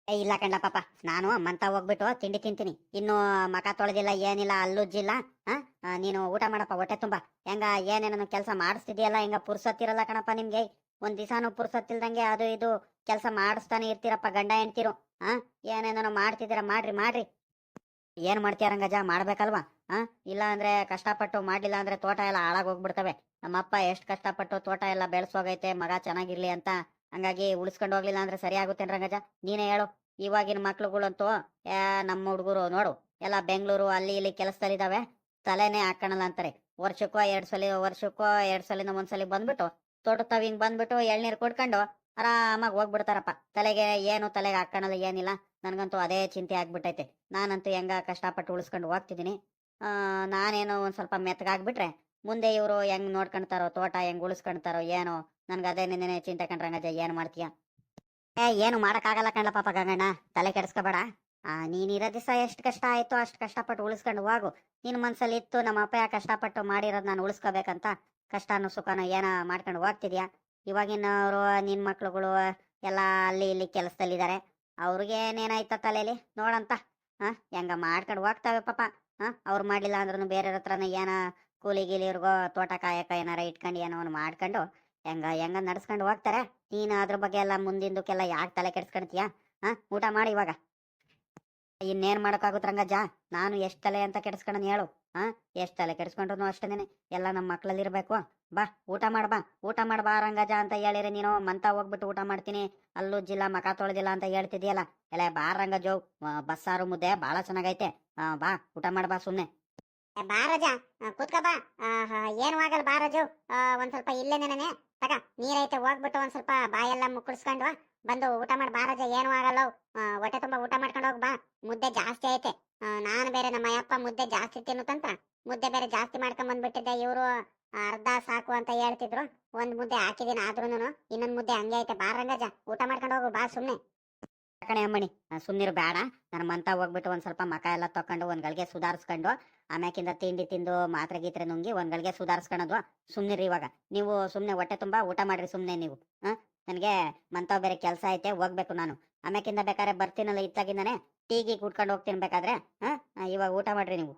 ಏ ಇಲ್ಲ ಕಂಡ ಪಾಪ ನಾನು ಮಂತ ಹೋಗ್ಬಿಟ್ಟು ತಿಂಡಿ ತಿಂತೀನಿ. ಇನ್ನು ಮಕ ತೊಳೆದಿಲ್ಲ ಏನಿಲ್ಲ ಅಲ್ಲುಜ್ಜಿಲ್ಲ ಆ, ನೀನು ಊಟ ಮಾಡಪ್ಪ ಹೊಟ್ಟೆ ತುಂಬಾ. ಹೆಂಗ ಏನೇನೋ ಕೆಲಸ ಮಾಡಿಸ್ತಿದ್ಯಲ್ಲ ಹೆಂಗ ಪುರ್ಸತ್ತಿರಲ್ಲ ಕಣಪ್ಪ ನಿಮ್ಗೆ? ಒಂದ್ ದಿವಸಾನು ಪುರ್ಸತ್ತಿಲ್ದಂಗೆ ಅದು ಇದು ಕೆಲಸ ಮಾಡಿಸ್ತಾನೆ ಇರ್ತೀರಪ್ಪ ಗಂಡ ಹೆಂಡ್ತಿರು ಆ? ಏನೇನೋ ಮಾಡ್ತಿದ್ದೀರಾ ಮಾಡ್ರಿ ಮಾಡ್ರಿ. ಏನ್ ಮಾಡ್ತೀಯ ರಂಗಜ ಮಾಡ್ಬೇಕಲ್ವಾ? ಹಾ ಇಲ್ಲ ಅಂದ್ರೆ ಕಷ್ಟಪಟ್ಟು ಮಾಡ್ಲಿಲ್ಲ ಅಂದ್ರೆ ತೋಟ ಎಲ್ಲ ಹಾಳಾಗ್ ಹೋಗ್ಬಿಡ್ತವೆ. ನಮ್ಮಪ್ಪ ಎಷ್ಟ್ ಕಷ್ಟಪಟ್ಟು ತೋಟ ಎಲ್ಲ ಬೆಳೆಸೋಗೈತೆ ಮಗ ಚೆನ್ನಾಗಿರ್ಲಿ ಅಂತ. ಹಂಗಾಗಿ ಉಳಿಸ್ಕೊಂಡು ಹೋಗ್ಲಿಲ್ಲ ಅಂದ್ರೆ ಸರಿ ಆಗುತ್ತೇನ್ ರಂಗಜ ನೀನೇ ಹೇಳು. ಇವಾಗಿನ ಮಕ್ಳುಗಳಂತೂ ನಮ್ಮ ಹುಡುಗರು ನೋಡು, ಎಲ್ಲ ಬೆಂಗಳೂರು ಅಲ್ಲಿ ಇಲ್ಲಿ ಕೆಲಸದಲ್ಲಿದ್ದಾವೆ ತಲೆನೇ ಹಾಕಣಲ್ಲ ಅಂತಾರೆ. ವರ್ಷಕ್ಕೋ ಎರಡ್ ಸಲ, ವರ್ಷಕ್ಕೋ ಎರಡ್ ಸಲಿಂದ ಒಂದ್ಸಲಿ ಬಂದ್ಬಿಟ್ಟು ತೋಟ ತಾವ್ ಹಿಂಗ್ ಬಂದ್ಬಿಟ್ಟು ಎಳ್ನೀರ್ ಕೊಡ್ಕೊಂಡು ಆರಾಮಾಗಿ ಹೋಗ್ಬಿಡ್ತಾರಪ್ಪ. ತಲೆಗೆ ಏನು ತಲೆಗೆ ಹಾಕಣಲ್ಲ, ಏನಿಲ್ಲ. ನನಗಂತೂ ಅದೇ ಚಿಂತೆ ಆಗ್ಬಿಟ್ಟೈತೆ. ನಾನಂತೂ ಹೆಂಗ ಕಷ್ಟಪಟ್ಟು ಉಳಿಸ್ಕೊಂಡು ಹೋಗ್ತಿದ್ದೀನಿ. ನಾನೇನೋ ಒಂದ್ ಸ್ವಲ್ಪ ಮೆತ್ತಗಾಗ್ಬಿಟ್ರೆ ಮುಂದೆ ಇವರು ಹೆಂಗ್ ನೋಡ್ಕೊಂತಾರೋ, ತೋಟ ಹೆಂಗ್ ಉಳಿಸ್ಕೊಂತಾರೋ, ಏನೋ ನನ್ಗೆ ಅದೇ ನಿನ್ನೆ ಚಿಂತೆ ಕಂಡ್ರಂಗಜ ಏನು ಮಾಡ್ತೀಯ? ಏ, ಏನು ಮಾಡೋಕ್ಕಾಗಲ್ಲ ಕಣ್ಲ ಪಾಪ ಗಂಗಣ್ಣ. ತಲೆ ಕೆಡಿಸ್ಕೋಬೇಡ. ಆ, ನೀನ್ ಇರೋ ದಿವಸ ಎಷ್ಟು ಕಷ್ಟ ಆಯ್ತು ಅಷ್ಟು ಕಷ್ಟಪಟ್ಟು ಉಳಿಸ್ಕೊಂಡು ಹೋಗು. ನಿನ್ ಮನಸ್ಸಲ್ಲಿ ಇತ್ತು ನಮ್ಮ ಅಪ್ಪ ಯಾಕೆ ಕಷ್ಟಪಟ್ಟು ಮಾಡಿರೋದ್ ನಾನು ಉಳಿಸ್ಕೋಬೇಕಂತ? ಕಷ್ಟನೂ ಸುಖನೋ ಏನ ಮಾಡ್ಕೊಂಡು ಹೋಗ್ತಿದ್ಯಾ? ಇವಾಗಿನವರು ನಿನ್ ಮಕ್ಳುಗಳು ಎಲ್ಲ ಅಲ್ಲಿ ಇಲ್ಲಿ ಕೆಲಸದಲ್ಲಿದ್ದಾರೆ ಅವ್ರಿಗೆ ಏನೇನಾಯ್ತ ತಲೆಯಲ್ಲಿ ನೋಡಂತ. ಹಾ ಹೆಂಗ ಮಾಡ್ಕೊಂಡು ಹೋಗ್ತಾವೆ ಪಾಪ. ಹಾ ಅವ್ರು ಮಾಡ್ಲಿಲ್ಲ ಅಂದ್ರೂ ಬೇರೆಯವ್ರ ಹತ್ರನ ಏನ ಕೂಲಿ ಗೀಲಿಯವ್ರಿಗೋ ತೋಟ ಕಾಯಕ ಏನಾರ ಇಟ್ಕೊಂಡು ಏನೋ ಒಂದ್ ಮಾಡ್ಕೊಂಡು ಹೆಂಗ ಹೆಂಗ ನಡ್ಸ್ಕೊಂಡು ಹೋಗ್ತಾರೆ? ನೀನು ಅದ್ರ ಬಗ್ಗೆ ಎಲ್ಲ ಮುಂದಿಂದಕ್ಕೆಲ್ಲ ಯಾಕೆ ತಲೆ ಕೆಡ್ಸ್ಕೊಂತೀಯ ಹಾ ಊಟ ಮಾಡಿ ಇವಾಗ. ಇನ್ನೇನ್ ಮಾಡಕ್ಕಾಗುತ್ತೆ ರಂಗಜ್ಜ ನಾನು ಎಷ್ಟು ತಲೆ ಅಂತ ಕೆಡ್ಸ್ಕೊಂಡನ್ ಹೇಳು. ಹಾ ಎಷ್ಟು ತಲೆ ಕೆಡ್ಸ್ಕೊಂಡ್ರು ಅಷ್ಟೇನೆ ಎಲ್ಲ ನಮ್ಮ ಮಕ್ಳಲ್ಲಿ ಇರ್ಬೇಕು. ಬಾ ಊಟ ಮಾಡ್ಬಾ ಊಟ ಮಾಡ್ಬಾ ರಂಗಜ್ಜ ಅಂತ ಹೇಳಿರಿ ನೀನು. ಮಂತ ಹೋಗ್ಬಿಟ್ಟು ಊಟ ಮಾಡ್ತೀನಿ. ಅಲ್ಲೂ ಜಿಲ್ಲ ಮಕ ತೊಳೆದಿಲ್ಲ ಅಂತ ಹೇಳ್ತಿದ್ಯಲ್ಲ. ಎಲ್ಲ ಬಾ ರಂಗಜ್ಜೋ ಬಸ್ಸಾರು ಮುದ್ದೆ ಬಹಳ ಚೆನ್ನಾಗೈತೆ. ಬಾ ಊಟ ಮಾಡ್ಬಾ ಸುಮ್ನೆ. ಏ, ಬಾ ರಜ. ಕೂತ್ಕ ಬಾ. ಆ, ಏನು ಆಗಲ್ಲ ಬಾರಜು ಒಂದ್ ಸ್ವಲ್ಪ ಇಲ್ಲೇ ನೆನೆ ತಗ ನೀರೈತೆ ಹೋಗ್ಬಿಟ್ಟು ಒಂದ್ ಸ್ವಲ್ಪ ಬಾಯೆಲ್ಲ ಮುಕ್ಕಳಿಸ್ಕೊಂಡು ಬಂದು ಊಟ ಮಾಡಿ ಬಾ ರಜ ಏನು ಆಗಲ್ಲ ಹೊಟ್ಟೆ ತುಂಬಾ ಊಟ ಮಾಡ್ಕೊಂಡು ಹೋಗ್ ಬಾ. ಮುದ್ದೆ ಜಾಸ್ತಿ ಐತೆ. ನಾನು ಬೇರೆ ನಮ್ಮ ಅಯ್ಯಪ್ಪ ಮುದ್ದೆ ಜಾಸ್ತಿ ತಿನ್ನುತ್ತಂತ ಮುದ್ದೆ ಬೇರೆ ಜಾಸ್ತಿ ಮಾಡ್ಕೊಂಡ್ ಬಂದ್ಬಿಟ್ಟಿದ್ದೆ. ಇವರು ಅರ್ಧ ಸಾಕು ಅಂತ ಹೇಳ್ತಿದ್ರು. ಒಂದ್ ಮುದ್ದೆ ಹಾಕಿದೀನಿ ಆದ್ರೂನು ಇನ್ನೊಂದ್ ಮುದ್ದೆ ಹಂಗೆ ಐತೆ. ಬಾ ರಂಗಜ. ಊಟ ಮಾಡ್ಕೊಂಡು ಹೋಗು ಬಾ ಸುಮ್ನೆ. ಕಣೆ ಅಮ್ಮಣಿ ಸುಮ್ಮನಿರು ಬೇಡ ನನ್ನ ಮಂತ ಹೋಗ್ಬಿಟ್ಟು ಒಂದ್ ಸ್ವಲ್ಪ ಮಕ ಎಲ್ಲ ತಕೊಂಡು ಒಂದ್ ಗಳಿಗೆ ಸುಧಾರಿಸ್ಕೊಂಡು, ಆಮ್ಯಾಕಿಂದ ತಿಂಡಿ ತಿಂದು ಮಾತ್ರೆ ಗೀತ್ರೆ ನುಂಗಿ ಒಂದ್ ಗಳಿಗೆ ಸುಧಾರಿಸ್ಕೊಳೋದು ಸುಮ್ನಿರಿ ಇವಾಗ. ನೀವು ಸುಮ್ಮನೆ ಹೊಟ್ಟೆ ತುಂಬಾ ಊಟ ಮಾಡ್ರಿ ಸುಮ್ಮನೆ ನೀವು ಹಾ ನನಗೆ ಮಂತ ಬೇರೆ ಕೆಲಸ ಐತೆ, ಹೋಗ್ಬೇಕು ನಾನು. ಆಮ್ಯಾಕಿಂದ ಬೇಕಾದ್ರೆ ಬರ್ತೀನಲ್ಲ ಇತ್ತಾಗಿಂದಾನೆ ಟೀಗಿ ಕುಡ್ಕೊಂಡು ಹೋಗ್ತೀನಿ ಬೇಕಾದ್ರೆ ಹಾ ಇವಾಗ ಊಟ ಮಾಡ್ರಿ ನೀವು.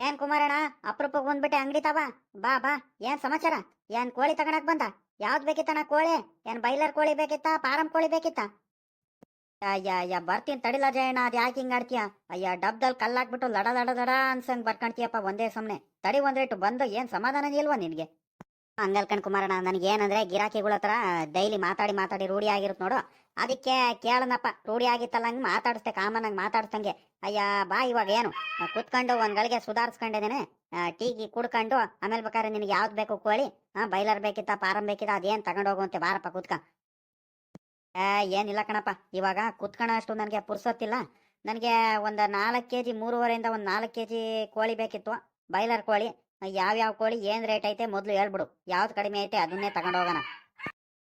ಏನ್ ಕುಮಾರಣ್ಣ ಅಪರೂಪಕ್ಕೆ ಬಂದ್ಬಿಟ್ಟೆ ಅಂಗಡಿ ತವ? ಬಾ ಬಾ. ಏನ್ ಸಮಾಚಾರ? ಏನ್ ಕೋಳಿ ತಗೊಳಕ್ ಬಂದ? ಯಾವ್ದ್ ಬೇಕಿತ್ತಣ್ಣ ಕೋಳಿ? ಏನ್ ಬೈಲರ್ ಕೋಳಿ ಬೇಕಿತ್ತ? ಪಾರಂ ಕೋಳಿ ಬೇಕಿತ್ತ? ಅಯ್ಯ ಅಯ್ಯ, ಬರ್ತೀನಿ ತಡಿಲ ಜಯಣ್ಣ, ಅದು ಯಾಕೆ ಹಿಂಗ್ ಆಡ್ತೀಯ? ಅಯ್ಯ ಡಬ್ದಲ್ಲಿ ಕಲ್ಲಾಕ್ಬಿಟ್ಟು ಲಡ ಲಡ ದಡ ಅನ್ಸಂಗ್ ಬರ್ಕಣ್ತೀಯಪ್ಪ, ಒಂದೇ ಸುಮ್ಮನೆ ತಡಿ ಒಂದ್ರೇಟು ಬಂದು ಏನ್ ಸಮಾಧಾನ ಇಲ್ವಾ ನಿನ್ಗೆ? ಹಂಗಲ್ ಕಣ್ ಕುಮಾರಣ್ಣ ನನಗೆ ಏನಂದ್ರೆ ಗಿರಾಕಿಗಳ ಹತ್ರ ಡೈಲಿ ಮಾತಾಡಿ ಮಾತಾಡಿ ರೂಢಿ ಆಗಿರುತ್ತೆ ನೋಡು. ಅದಕ್ಕೆ ಕೇಳನಪ್ಪ ರೂಢಿ ಆಗಿತ್ತಲ್ಲ ಹಂಗೆ ಮಾತಾಡಿಸ್ತೆ ಕಾಮನ್ ಹಂಗೆ ಮಾತಾಡ್ಸಂಗೆ ಅಯ್ಯ, ಬಾ ಇವಾಗ ಏನು? ಕುತ್ಕೊಂಡು ಒಂದ್ ಗಳಿಗೆ ಸುಧಾರಿಸ್ಕೊಂಡಿದ್ದೇನೆ. ಟೀ ಕುಡ್ಕೊಂಡು, ಆಮೇಲೆ ಬೇಕಾದ್ರೆ ನಿನಗೆ ಯಾವ್ದು ಬೇಕು ಕೋಳಿ? ಹಾ ಬೈಲರ್ ಬೇಕಿತ್ತ ಪಾರಂ ಬೇಕಿತ್ತ, ಅದೇನ್ ತಗೊಂಡೋಗುವಂತೆ ಬಾರಪ್ಪ ಕುತ್ಕ. ಏನಿಲ್ಲ ಕಣಪ್ಪ, ಇವಾಗ ಕುತ್ಕೊಳ್ಳೋಷ್ಟು ನನಗೆ ಪುರ್ಸೊತ್ತಿಲ್ಲ. ನನಗೆ ಒಂದು ನಾಲ್ಕು ಕೆ ಜಿ ಮೂರುವರೆಯಿಂದ ಒಂದು ನಾಲ್ಕು ಕೆ ಜಿ ಕೋಳಿ ಬೇಕಿತ್ತು ಬಾಯ್ಲರ್ ಕೋಳಿ. ಯಾವ್ಯಾವ ಕೋಳಿ ಏನ್ ರೇಟ್ ಐತೆ ಮೊದಲು ಹೇಳ್ಬಿಡು. ಯಾವ್ದು ಕಡಿಮೆ ಐತೆ ಅದನ್ನೇ ತಗೊಂಡ್ ಹೋಗೋಣ.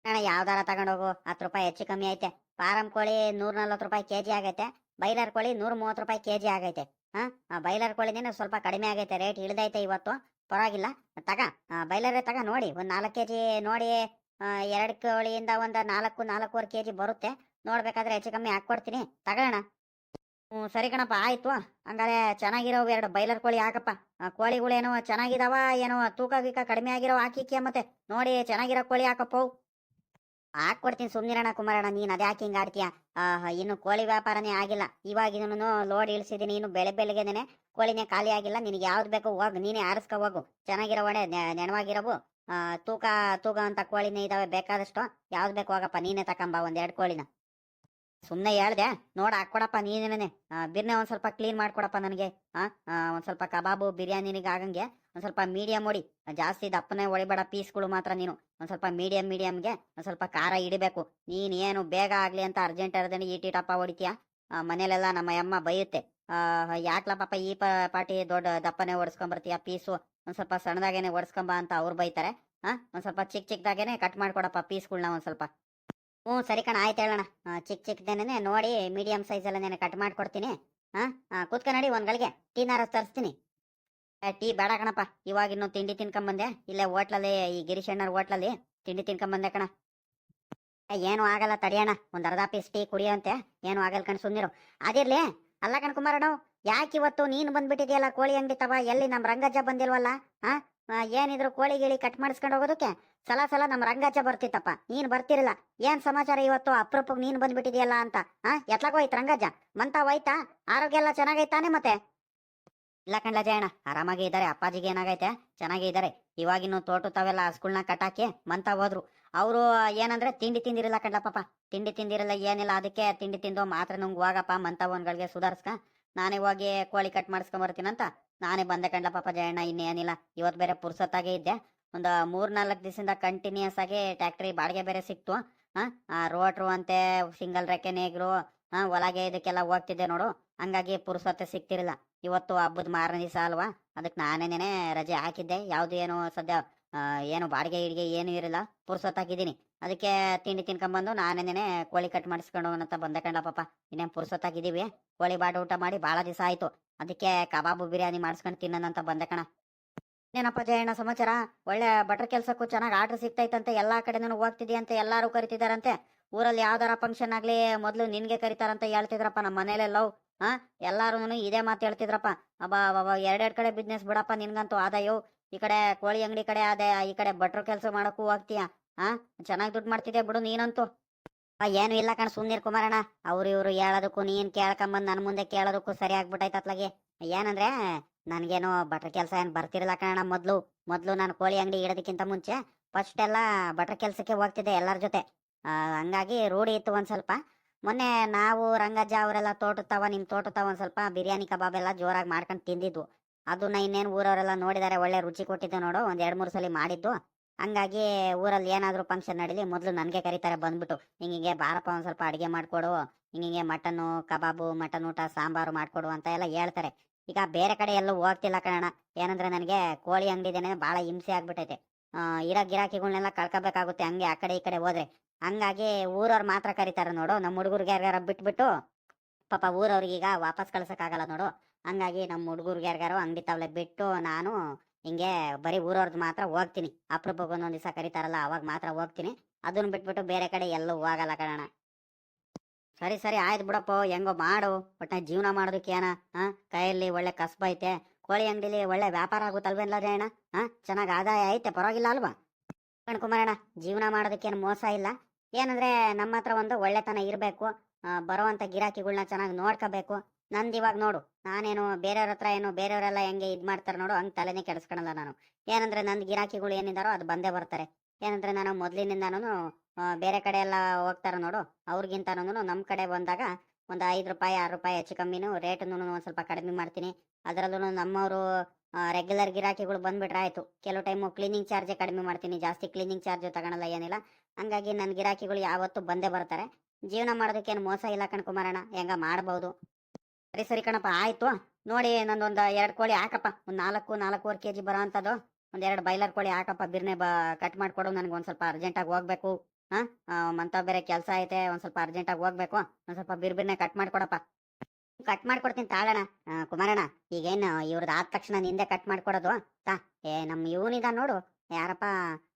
ಅಣ್ಣ, ಯಾವ್ದಾರ ತಗೊಂಡೋಗು ಹತ್ತು ರೂಪಾಯಿ ಹೆಚ್ಚು ಕಮ್ಮಿ ಐತೆ. ಫಾರಂ ಕೋಳಿ ನೂರ ನಲ್ವತ್ತು ರೂಪಾಯಿ ಕೆ ಜಿ ಆಗೈತೆ. ಬೈಲರ್ ಕೋಳಿ ನೂರ ಮೂವತ್ತು ರೂಪಾಯಿ ಕೆ ಜಿ ಆಗೈತೆ. ಹಾ ಬೈಲರ್ ಕೋಳಿನೇ ಸ್ವಲ್ಪ ಕಡಿಮೆ ಆಗೈತೆ. ರೇಟ್ ಇಳ್ದೈತೆ ಇವತ್ತು. ಪರವಾಗಿಲ್ಲ. ತಗ ಬೈಲರೇ ತಗ ನೋಡಿ. ಒಂದು ನಾಲ್ಕು ಕೆ ಜಿ ನೋಡಿ ಎರಡು ಕೋಳಿಯಿಂದ ಒಂದು ನಾಲ್ಕು, ನಾಲ್ಕೂವರೆ ಕೆ ಜಿ ಬರುತ್ತೆ. ನೋಡ್ಬೇಕಾದ್ರೆ ಹೆಚ್ಚು ಕಮ್ಮಿ ಹಾಕ್ಕೊಡ್ತೀನಿ. ತಗೊಳ್ಳೋಣ ಹ್ಞೂ, ಸರಿ ಕಣಪ್ಪ, ಆಯ್ತು. ಹಂಗಾರೆ ಚೆನ್ನಾಗಿರೋ ಎರಡು ಬೈಲರ್ ಕೋಳಿ ಹಾಕಪ್ಪ. ಕೋಳಿಗಳೇನೋ ಚೆನ್ನಾಗಿದಾವ, ಏನೋ ತೂಕ ಗೀಕ ಕಡಿಮೆ ಆಗಿರೋ ಹಾಕಿಕ್ಯ ಮತ್ತೆ. ನೋಡಿ, ಚೆನ್ನಾಗಿರೋ ಕೋಳಿ ಹಾಕಪ್ಪ. ಹಾಕ್ಕೊಡ್ತೀನಿ ಸುಮ್ನಿರಣ ಕುಮಾರಣ್ಣ, ನೀನು ಅದೇ ಹಾಕಿ ಹಿಂಗೆ ಆಡ್ತೀಯ? ಇನ್ನು ಕೋಳಿ ವ್ಯಾಪಾರನೇ ಆಗಿಲ್ಲ. ಇವಾಗಿನೂ ಲೋಡ್ ಇಳಿಸಿದ್ದೀನಿ, ಇನ್ನು ಬೆಳೆ ಬೆಳಗ್ಗೆನೆ ಕೋಳಿನೇ ಖಾಲಿ ಆಗಿಲ್ಲ. ನಿನಗೆ ಯಾವ್ದು ಬೇಕೋ ಹೋಗು, ನೀನೇ ಆರಿಸ್ಕೊ ಹೋಗು. ಚೆನ್ನಾಗಿರೋ ಒಡೆ ನೆನವಾಗಿರೋವು. ತೂಕ ತೂಕ ಅಂತ ಕೋಳಿನೇ ಇದಾವೆ ಬೇಕಾದಷ್ಟು. ಯಾವ್ದು ಬೇಕು ಹೋಗಪ್ಪ, ನೀನೇ ತಕೊಂಬ ಒಂದೆರಡು ಕೋಳಿನ. ಸುಮ್ಮನೆ ಹೇಳ್ದೆ, ನೋಡ ಹಾಕ್ಕೊಡಪ್ಪ ನೀನೇನೆ ಬಿರ್ನೆ ಒಂದ್ ಸ್ವಲ್ಪ ಕ್ಲೀನ್ ಮಾಡ್ಕೊಡಪ್ಪ ನನಗೆ. ಆ ಒಂದ್ ಸ್ವಲ್ಪ ಕಬಾಬು, ಬಿರಿಯಾನಿನಿಗೆ ಆಗಂಗೆ ಒಂದ್ ಸ್ವಲ್ಪ ಮೀಡಿಯಂ ಹೊಡಿ ಜಾಸ್ತಿ ದಪ್ಪನೆ ಹೊಡಿಬೇಡ ಪೀಸ್ಗಳು ಮಾತ್ರ ನೀನು. ಒಂದ್ ಸ್ವಲ್ಪ ಮೀಡಿಯಂ ಮೀಡಿಯಂಗೆ ಒಂದ್ ಸ್ವಲ್ಪ ಖಾರ ಇಡಬೇಕು ನೀನ್ ಏನು ಬೇಗ ಆಗ್ಲಿ ಅಂತ ಅರ್ಜೆಂಟ್ ಅರ್ಜೆಂಟ್ ಈಟಿಟಪ್ಪ ಹೊಡಿತೀಯ? ಮನೇಲೆಲ್ಲ ನಮ್ಮ ಅಮ್ಮ ಬೈಯುತ್ತೆ ಯಾಕ್ಲ ಪಾಪ ಈ ಪಾಟಿ ದೊಡ್ಡ ದಪ್ಪನೆ ಓಡಿಸ್ಕೊಂಬರ್ತೀಯ ಪೀಸು? ಒಂದ್ ಸ್ವಲ್ಪ ಸಣ್ಣದಾಗೇನೆ ಓಡಿಸ್ಕೊಂಬ ಅಂತ ಅವ್ರು ಬೈತಾರೆ. ಹಾ ಒಂದ್ ಸ್ವಲ್ಪ ಚಿಕ್ಕ ಚಿಕ್ಕದಾಗೇನೆ ಕಟ್ ಮಾಡ್ಕೊಡಪ್ಪ ಪೀಸ್ಗಳನ್ನ ಒಂದ್ ಸ್ವಲ್ಪ. ಹ್ಞೂ, ಸರಿ ಕಣ, ಆಯ್ತು ಹೇಳೋಣ. ಚಿಕ್ಕ ಚಿಕ್ಕದೇನೆ ನೋಡಿ ಮೀಡಿಯಂ ಸೈಜ್ ಎಲ್ಲ ನಾನು ಕಟ್ ಮಾಡ್ಕೊಡ್ತೀನಿ ಹಾಂ ಕೂತ್ಕ ನಡಿ ಒಂದು ಗಳಿಗೆ. ಟೀನಾರ ತರಿಸ್ತೀನಿ. ಟೀ ಬೇಡ ಕಣಪ್ಪ. ಇವಾಗ ಇನ್ನು ತಿಂಡಿ ತಿನ್ಕೊಂಬಂದೆ. ಇಲ್ಲೇ ಹೋಟ್ಲಲ್ಲಿ, ಈ ಗಿರೀಶ್ ಅಣ್ಣರ ಹೋಟ್ಲಲ್ಲಿ ತಿಂಡಿ ತಿನ್ಕೊಂಬಂದೆ ಕಣ. ಏನು ಆಗಲ್ಲ, ತಡಿಯೋಣ. ಒಂದು ಅರ್ಧ ಪೀಸ್ ಟೀ ಕುಡಿಯೋಂತೆ ಏನು ಆಗಲ್ಲ ಕಣ ಸುಂದಿರು ಅದಿರಲಿ, ಅಲ್ಲ ಕಣ್ ಕುಮಾರಣ್ಣ ಯಾಕೆ ಇವತ್ತು ನೀನು ಬಂದ್ಬಿಟ್ಟಿದೆಯಲ್ಲ ಕೋಳಿ ಅಂಗಡಿ ತವ? ಎಲ್ಲಿ ನಮ್ಮ ರಂಗಜ್ಜ ಬಂದಿಲ್ವಲ್ಲ? ಹಾಂ ಏನಿದ್ರು ಕೋಳಿ ಗಿಳಿ ಕಟ್ ಮಾಡಿಸ್ಕೊಂಡು ಹೋಗೋದಕ್ಕೆ ಸಲ ಸಲ ನಮ್ ರಂಗಾಚ ಬರ್ತಿತ್ತಪ್ಪ. ನೀನ್ ಬರ್ತಿರಲ್ಲ ಏನ್ ಸಮಾಚಾರ ಇವತ್ತು? ಅಪ್ರೂಪಕ್ ನೀನ್ ಬಂದ್ಬಿಟ್ಟಿದ್ಯಲ್ಲ ಅಂತ. ಹಾ ಎತ್ಲಾಕ್ ಹೋಯ್ತು ರಂಗಜ್ಜ ಮಂತ ಹೋಯ್ತಾ? ಆರೋಗ್ಯ ಎಲ್ಲ ಚೆನ್ನಾಗೈತಾನೆ ಮತ್ತೆ? ಇಲ್ಲ ಕಂಡ ಜಯಣ್ಣ, ಆರಾಮಾಗಿ ಇದ್ದಾರೆ ಅಪ್ಪಾಜಿಗೆ ಏನಾಗೈತೆ? ಚೆನ್ನಾಗೇ ಇದ್ದಾರೆ ಇವಾಗಿನ್ನು ತೋಟ ತಾವೆಲ್ಲ ಹಸ್ಗಳ್ನ ಕಟ್ಟಾಕಿ ಮಂತ ಹೋದ್ರು. ಅವರು ಏನಂದ್ರೆ ತಿಂಡಿ ತಿಂದಿರಲ್ಲ ಕಂಡ ಪಾಪ. ತಿಂಡಿ ತಿಂದಿರಲ್ಲ, ಏನಿಲ್ಲ. ಅದಕ್ಕೆ ತಿಂಡಿ ತಿಂದು ಮಾತ್ರ ನುಂಗ್ ಹೋಗಪ್ಪ ಮಂತ ಒಂದ್ಗಳಿಗೆ ಸುಧಾರಿಸ್ಕ. ನಾನೇ ಹೋಗಿ ಕೋಳಿ ಕಟ್ ಮಾಡಿಸ್ಕೊಂಡ್ ಬರ್ತೀನಂತ. ನಾನೇ ಬಂದೆ ಕಂಡ್ಲ ಪಾಪ ಜಯಣ್ಣ ಇನ್ನೇನಿಲ್ಲ ಇವತ್ತು ಬೇರೆ ಪುರ್ಸತ್ತಾಗೆ ಇದ್ದೆ. ಒಂದು ಮೂರ್ ನಾಲ್ಕು ದಿವಸದಿಂದ ಕಂಟಿನ್ಯೂಸ್ ಆಗಿ ಟ್ಯಾಕ್ಟ್ರಿ ಬಾಡಿಗೆ ಬೇರೆ ಸಿಕ್ತು. ಹಾ ರೋಟ್ರು ಅಂತೆ ಸಿಂಗಲ್ ರೆಕ್ಕೆ ನೇಗ್ರು ಹಾ ಒಳಗೆ ಇದಕ್ಕೆಲ್ಲ ಹೋಗ್ತಿದ್ದೆ ನೋಡು. ಹಂಗಾಗಿ ಪುರ್ಸತ್ತೆ ಸಿಕ್ತಿರಲಿಲ್ಲ ಇವತ್ತು ಹಬ್ಬದ ಮಾರನೇ ದಿವಸ ಅಲ್ವಾ? ಅದಕ್ಕೆ ನಾನೇನೇನೆ ರಜೆ ಹಾಕಿದ್ದೆ. ಯಾವುದು ಏನು ಸದ್ಯ ಆ, ಏನು ಬಾಡಿಗೆ ಹಿಡಿಗೆ ಏನು ಇರಲಿಲ್ಲ. ಪುರ್ಸೊತ್ತಾಗಿದ್ದೀನಿ. ಅದಕ್ಕೆ ತಿಂಡಿ ತಿನ್ಕೊಂಬಂದು ನಾನೇನೇನೆ ಕೋಳಿ ಕಟ್ ಮಾಡಿಸ್ಕೊಂಡು ಅಂತ ಬಂದೆ ಕಂಡ ಪಾಪ. ಇನ್ನೇನು ಪುರ್ಸೊತ್ತಾಗಿದ್ದೀವಿ. ಕೋಳಿ ಬಾಡು ಊಟ ಮಾಡಿ ಭಾಳ ದಿವಸ ಆಯ್ತು. ಅದಕ್ಕೆ ಕಬಾಬು ಬಿರಿಯಾನಿ ಮಾಡಿಸ್ಕೊಂಡು ತಿನ್ನೋಣಂತ ಬಂದೆ ಕಣ. ಏನಪ್ಪ ಜಯಣ್ಣ ಸಮಾಚಾರ? ಒಳ್ಳೆ ಬಟರ್ ಕೆಲಸಕ್ಕೂ ಚೆನ್ನಾಗಿ ಆರ್ಡರ್ ಸಿಗ್ತೈತಂತೆ, ಎಲ್ಲಾ ಕಡೆನೂ ಹೋಗ್ತಿದ್ಯಂತೆ, ಎಲ್ಲರೂ ಕರಿತಿದಾರಂತೆ ಊರಲ್ಲಿ ಯಾವ್ದಾರ ಫಂಕ್ಷನ್ ಆಗ್ಲಿ ಮೊದಲು ನಿನ್ಗೆ ಕರಿತಾರಂತ ಹೇಳ್ತಿದ್ರಪ್ಪ ನಮ್ಮ ಮನೇಲೆಲ್ಲವ್ ಹಾ? ಎಲ್ಲಾರು ಇದೇ ಮಾತು ಹೇಳ್ತಿದ್ರಪ್ಪ. ಅಬ್ಬಾ, ಎರಡೆರಡ್ ಕಡೆ ಬಿಸ್ನೆಸ್ ಬಿಡಪ್ಪ ನಿನ್ಗಂತೂ ಆದಾಯೋ. ಈ ಕಡೆ ಕೋಳಿ ಅಂಗಡಿ ಕಡೆ ಆದಾಯ, ಈ ಕಡೆ ಬಟರ್ ಕೆಲಸ ಮಾಡೋಕ್ಕೂ ಹೋಗ್ತೀಯ? ಹಾ? ಚೆನ್ನಾಗಿ ದುಡ್ಡು ಮಾಡ್ತಿದ್ಯಾ ಬಿಡು ನೀನಂತೂ. ಏನು ಇಲ್ಲ ಕಣ, ಸುಮ್ನಿರ್ ಕುಮಾರಣ್ಣ. ಅವ್ರು ಇವ್ರು ಹೇಳೋದಕ್ಕೂ ನೀನ್ ಕೇಳ್ಕೊಂಬಂದ್ ನನ್ ಮುಂದೆ ಕೇಳೋದಕ್ಕೂ ಸರಿ ಆಗ್ಬಿಟ್ಟೈತೆ ಏನಂದ್ರೆ, ನನ್ಗೇನು ಭಟ್ರ ಕೆಲಸ ಏನ್ ಬರ್ತಿರಲ್ಲ ಕಣ ಮೊದ್ಲು. ಮೊದ್ಲು ನಾನು ಕೋಳಿ ಅಂಗಡಿ ಇಡೋದಕ್ಕಿಂತ ಮುಂಚೆ ಫಸ್ಟ್ ಎಲ್ಲ ಬಟ್ರ ಕೆಲ್ಸಕ್ಕೆ ಹೋಗ್ತಿದ್ದೆ ಎಲ್ಲರ ಜೊತೆ. ಹಂಗಾಗಿ ರೂಢಿ ಇತ್ತು ಒಂದ್ ಸ್ವಲ್ಪ. ಮೊನ್ನೆ ನಾವು, ರಂಗಜ್ಜ ಅವರೆಲ್ಲ ತೋಟದ ನಿಮ್ ತೋಟದ ಒಂದ್ ಸ್ವಲ್ಪ ಬಿರಿಯಾನಿ ಕಬಾಬ್ ಎಲ್ಲ ಜೋರಾಗಿ ಮಾಡ್ಕೊಂಡು ತಿಂದಿದ್ವು. ಅದನ್ನ ಇನ್ನೇನು ಊರವರೆಲ್ಲ ನೋಡಿದಾರೆ, ಒಳ್ಳೆ ರುಚಿ ಕೊಟ್ಟಿದ್ದೆ ನೋಡು, ಒಂದ್ ಎರಡ್ ಮೂರು ಸಲ ಮಾಡಿದ್ದು. ಹಂಗಾಗಿ ಊರಲ್ಲಿ ಏನಾದ್ರೂ ಫಂಕ್ಷನ್ ನಡೀಲಿ, ಮೊದಲು ನನಗೆ ಕರೀತಾರೆ ಬಂದ್ಬಿಟ್ಟು, ಹಿಂಗಿಂಗೆ ಬಾರಪ್ಪ ಒಂದ್ ಸ್ವಲ್ಪ ಅಡಿಗೆ ಮಾಡ್ಕೊಡು, ಹಿಂಗಿಂಗೆ ಮಟನ್ನು ಕಬಾಬು, ಮಟನ್ ಊಟ, ಸಾಂಬಾರು ಮಾಡ್ಕೊಡು ಅಂತ ಎಲ್ಲ ಹೇಳ್ತಾರೆ. ಈಗ ಬೇರೆ ಕಡೆ ಎಲ್ಲೂ ಹೋಗ್ತಿಲ್ಲ ಕಣ ಏನಂದ್ರೆ ನನಗೆ ಕೋಳಿ ಅಂಗಡಿದೇನೆ ಭಾಳ ಹಿಂಸೆ ಆಗ್ಬಿಟ್ಟೈತೆ. ಇರೋ ಗಿರಾಕಿಗಳನ್ನೆಲ್ಲ ಕಳ್ಕೊಬೇಕಾಗುತ್ತೆ, ಹಂಗೆ ಆ ಕಡೆ ಈ ಕಡೆ ಹೋದ್ರೆ. ಹಂಗಾಗಿ ಊರವ್ರು ಮಾತ್ರ ಕರೀತಾರೆ ನೋಡು. ನಮ್ಮ ಹುಡುಗರಿಗೆ ಯಾರ್ಯಾರ ಬಿಟ್ಬಿಟ್ಟು, ಪಾಪ ಊರವ್ರಿಗೆ ಈಗ ವಾಪಸ್ ಕಳ್ಸಕ್ಕಾಗಲ್ಲ ನೋಡು. ಹಂಗಾಗಿ ನಮ್ಮ ಹುಡುಗರಿಗೆ ಯಾರ್ಯಾರು ಅಂಗಡಿ ತವಲೆ ಬಿಟ್ಟು ನಾನು ಹಿಂಗೆ ಬರೀ ಊರವ್ರದ್ದು ಮಾತ್ರ ಹೋಗ್ತೀನಿ. ಅಪರೂಪಕ್ಕೆ ಒಂದೊಂದು ದಿವಸ ಕರೀತಾರಲ್ಲ, ಅವಾಗ ಮಾತ್ರ ಹೋಗ್ತೀನಿ. ಅದನ್ನ ಬಿಟ್ಬಿಟ್ಟು ಬೇರೆ ಕಡೆ ಎಲ್ಲೂ ಹೋಗಲ್ಲ ಕಣಣ್ಣ. ಸರಿ ಸರಿ, ಆಯ್ತು ಬಿಡಪ್ಪ, ಹೆಂಗೋ ಮಾಡು. ಒಟ್ಟ ಜೀವನ ಮಾಡೋದಕ್ಕೆ ಏನ ಹಾ ಕೈಯಲ್ಲಿ ಒಳ್ಳೆ ಕಸಬೈತೆ ಕೋಳಿ ಅಂಗಡಿಲಿ ಒಳ್ಳೆ ವ್ಯಾಪಾರ ಆಗುತ್ತಲ್ವೇನ್ಲ ಅಣ್ಣ? ಹಾ ಚೆನ್ನಾಗಿ ಆದಾಯ ಐತೆ, ಪರವಾಗಿಲ್ಲ ಅಲ್ವಾ? ಕಣ್ಕುಮಾರಣ್ಣ ಜೀವನ ಮಾಡೋದಕ್ಕೇನು ಮೋಸ ಇಲ್ಲ. ಏನಂದ್ರೆ ನಮ್ಮ ಹತ್ರ ಒಂದು ಒಳ್ಳೆತನ ಇರಬೇಕು. ಬರುವಂತ ಗಿರಾಕಿಗಳನ್ನ ಚೆನ್ನಾಗಿ ನೋಡ್ಕೋಬೇಕು. ನಂದು ಇವಾಗ ನೋಡು, ನಾನೇನು ಬೇರೆಯವ್ರ ಹತ್ರ ಏನು ಬೇರೆಯವರೆಲ್ಲ ಹೆಂಗೆ ಇದು ಮಾಡ್ತಾರೆ ನೋಡು, ಹಂಗೆ ತಲೆನೇ ಕೆಡಿಸ್ಕೊಳಲ್ಲ ನಾನು. ಏನಂದ್ರೆ ನಂದು ಗಿರಾಕಿಗಳು ಏನಿದ್ದಾರೋ ಅದು ಬಂದೇ ಬರ್ತಾರೆ. ಏನಂದ್ರೆ ನಾನು ಮೊದಲಿನಿಂದನೂ ಬೇರೆ ಕಡೆ ಎಲ್ಲ ಹೋಗ್ತಾರೆ ನೋಡು ಅವ್ರಿಗಿಂತನೂ ನಮ್ಮ ಕಡೆ ಬಂದಾಗ ಒಂದು ಐದು ರೂಪಾಯಿ, ಆರು ರೂಪಾಯಿ ಹೆಚ್ಚು ಕಮ್ಮಿನೂ ರೇಟನ್ನು ಒಂದು ಸ್ವಲ್ಪ ಕಡಿಮೆ ಮಾಡ್ತೀನಿ. ಅದರಲ್ಲೂ ನಮ್ಮವರು ರೆಗ್ಯುಲರ್ ಗಿರಾಕಿಗಳು ಬಂದ್ಬಿಟ್ರೆ ಆಯಿತು. ಕೆಲವು ಟೈಮು ಕ್ಲೀನಿಂಗ್ ಚಾರ್ಜೇ ಕಡಿಮೆ ಮಾಡ್ತೀನಿ, ಜಾಸ್ತಿ ಕ್ಲೀನಿಂಗ್ ಚಾರ್ಜ್ ತಗೊಳಲ್ಲ ಏನಿಲ್ಲ. ಹಂಗಾಗಿ ನನ್ನ ಗಿರಾಕಿಗಳು ಯಾವತ್ತೂ ಬಂದೇ ಬರ್ತಾರೆ. ಜೀವನ ಮಾಡೋದಕ್ಕೇನು ಮೋಸ ಇಲ್ಲ ಕಣ್ಕುಮಾರಣ್ಣ, ಹೆಂಗ ಮಾಡ್ಬೋದು. ಸರಿ ಸರಿ ಕಣಪ್ಪ ಆಯ್ತು. ನೋಡಿ ನಂದೊಂದು ಎರಡು ಕೋಳಿ ಹಾಕಪ್ಪ. ಒಂದು ನಾಲ್ಕು ನಾಲ್ಕೂವರೆ ಕೆ ಜಿ ಬರೋ ಅಂಥದ್ದು. ಒಂದು ಎರಡು ಬೈಲರ್ ಕೋಳಿ ಹಾಕಪ್ಪ. ಬಿರ್ನೆ ಬ ಕಟ್ ಮಾಡಿಕೊಡು. ನನಗೆ ಒಂದು ಸ್ವಲ್ಪ ಅರ್ಜೆಂಟಾಗಿ ಹೋಗ್ಬೇಕು. ಹಾಂ ಮಂತ ಬೇರೆ ಕೆಲಸ ಐತೆ. ಒಂದು ಸ್ವಲ್ಪ ಅರ್ಜೆಂಟಾಗಿ ಹೋಗ್ಬೇಕು. ಒಂದು ಸ್ವಲ್ಪ ಬಿರ್ ಬಿರ್ನೆ ಕಟ್ ಮಾಡಿಕೊಡಪ್ಪ. ಕಟ್ ಮಾಡ್ಕೊಡ್ತೀನಿ ತಾಳಣ್ಣ ಆ, ಕುಮಾರಣ್ಣ. ಈಗೇನು ಇವ್ರದ್ದು ಆದ ತಕ್ಷಣ ನಿಂದೆ ಕಟ್ ಮಾಡ್ಕೊಡೋದು? ತಾ ಏ ನಮ್ಮ ಇವನಿದ ನೋಡು. ಯಾರಪ್ಪ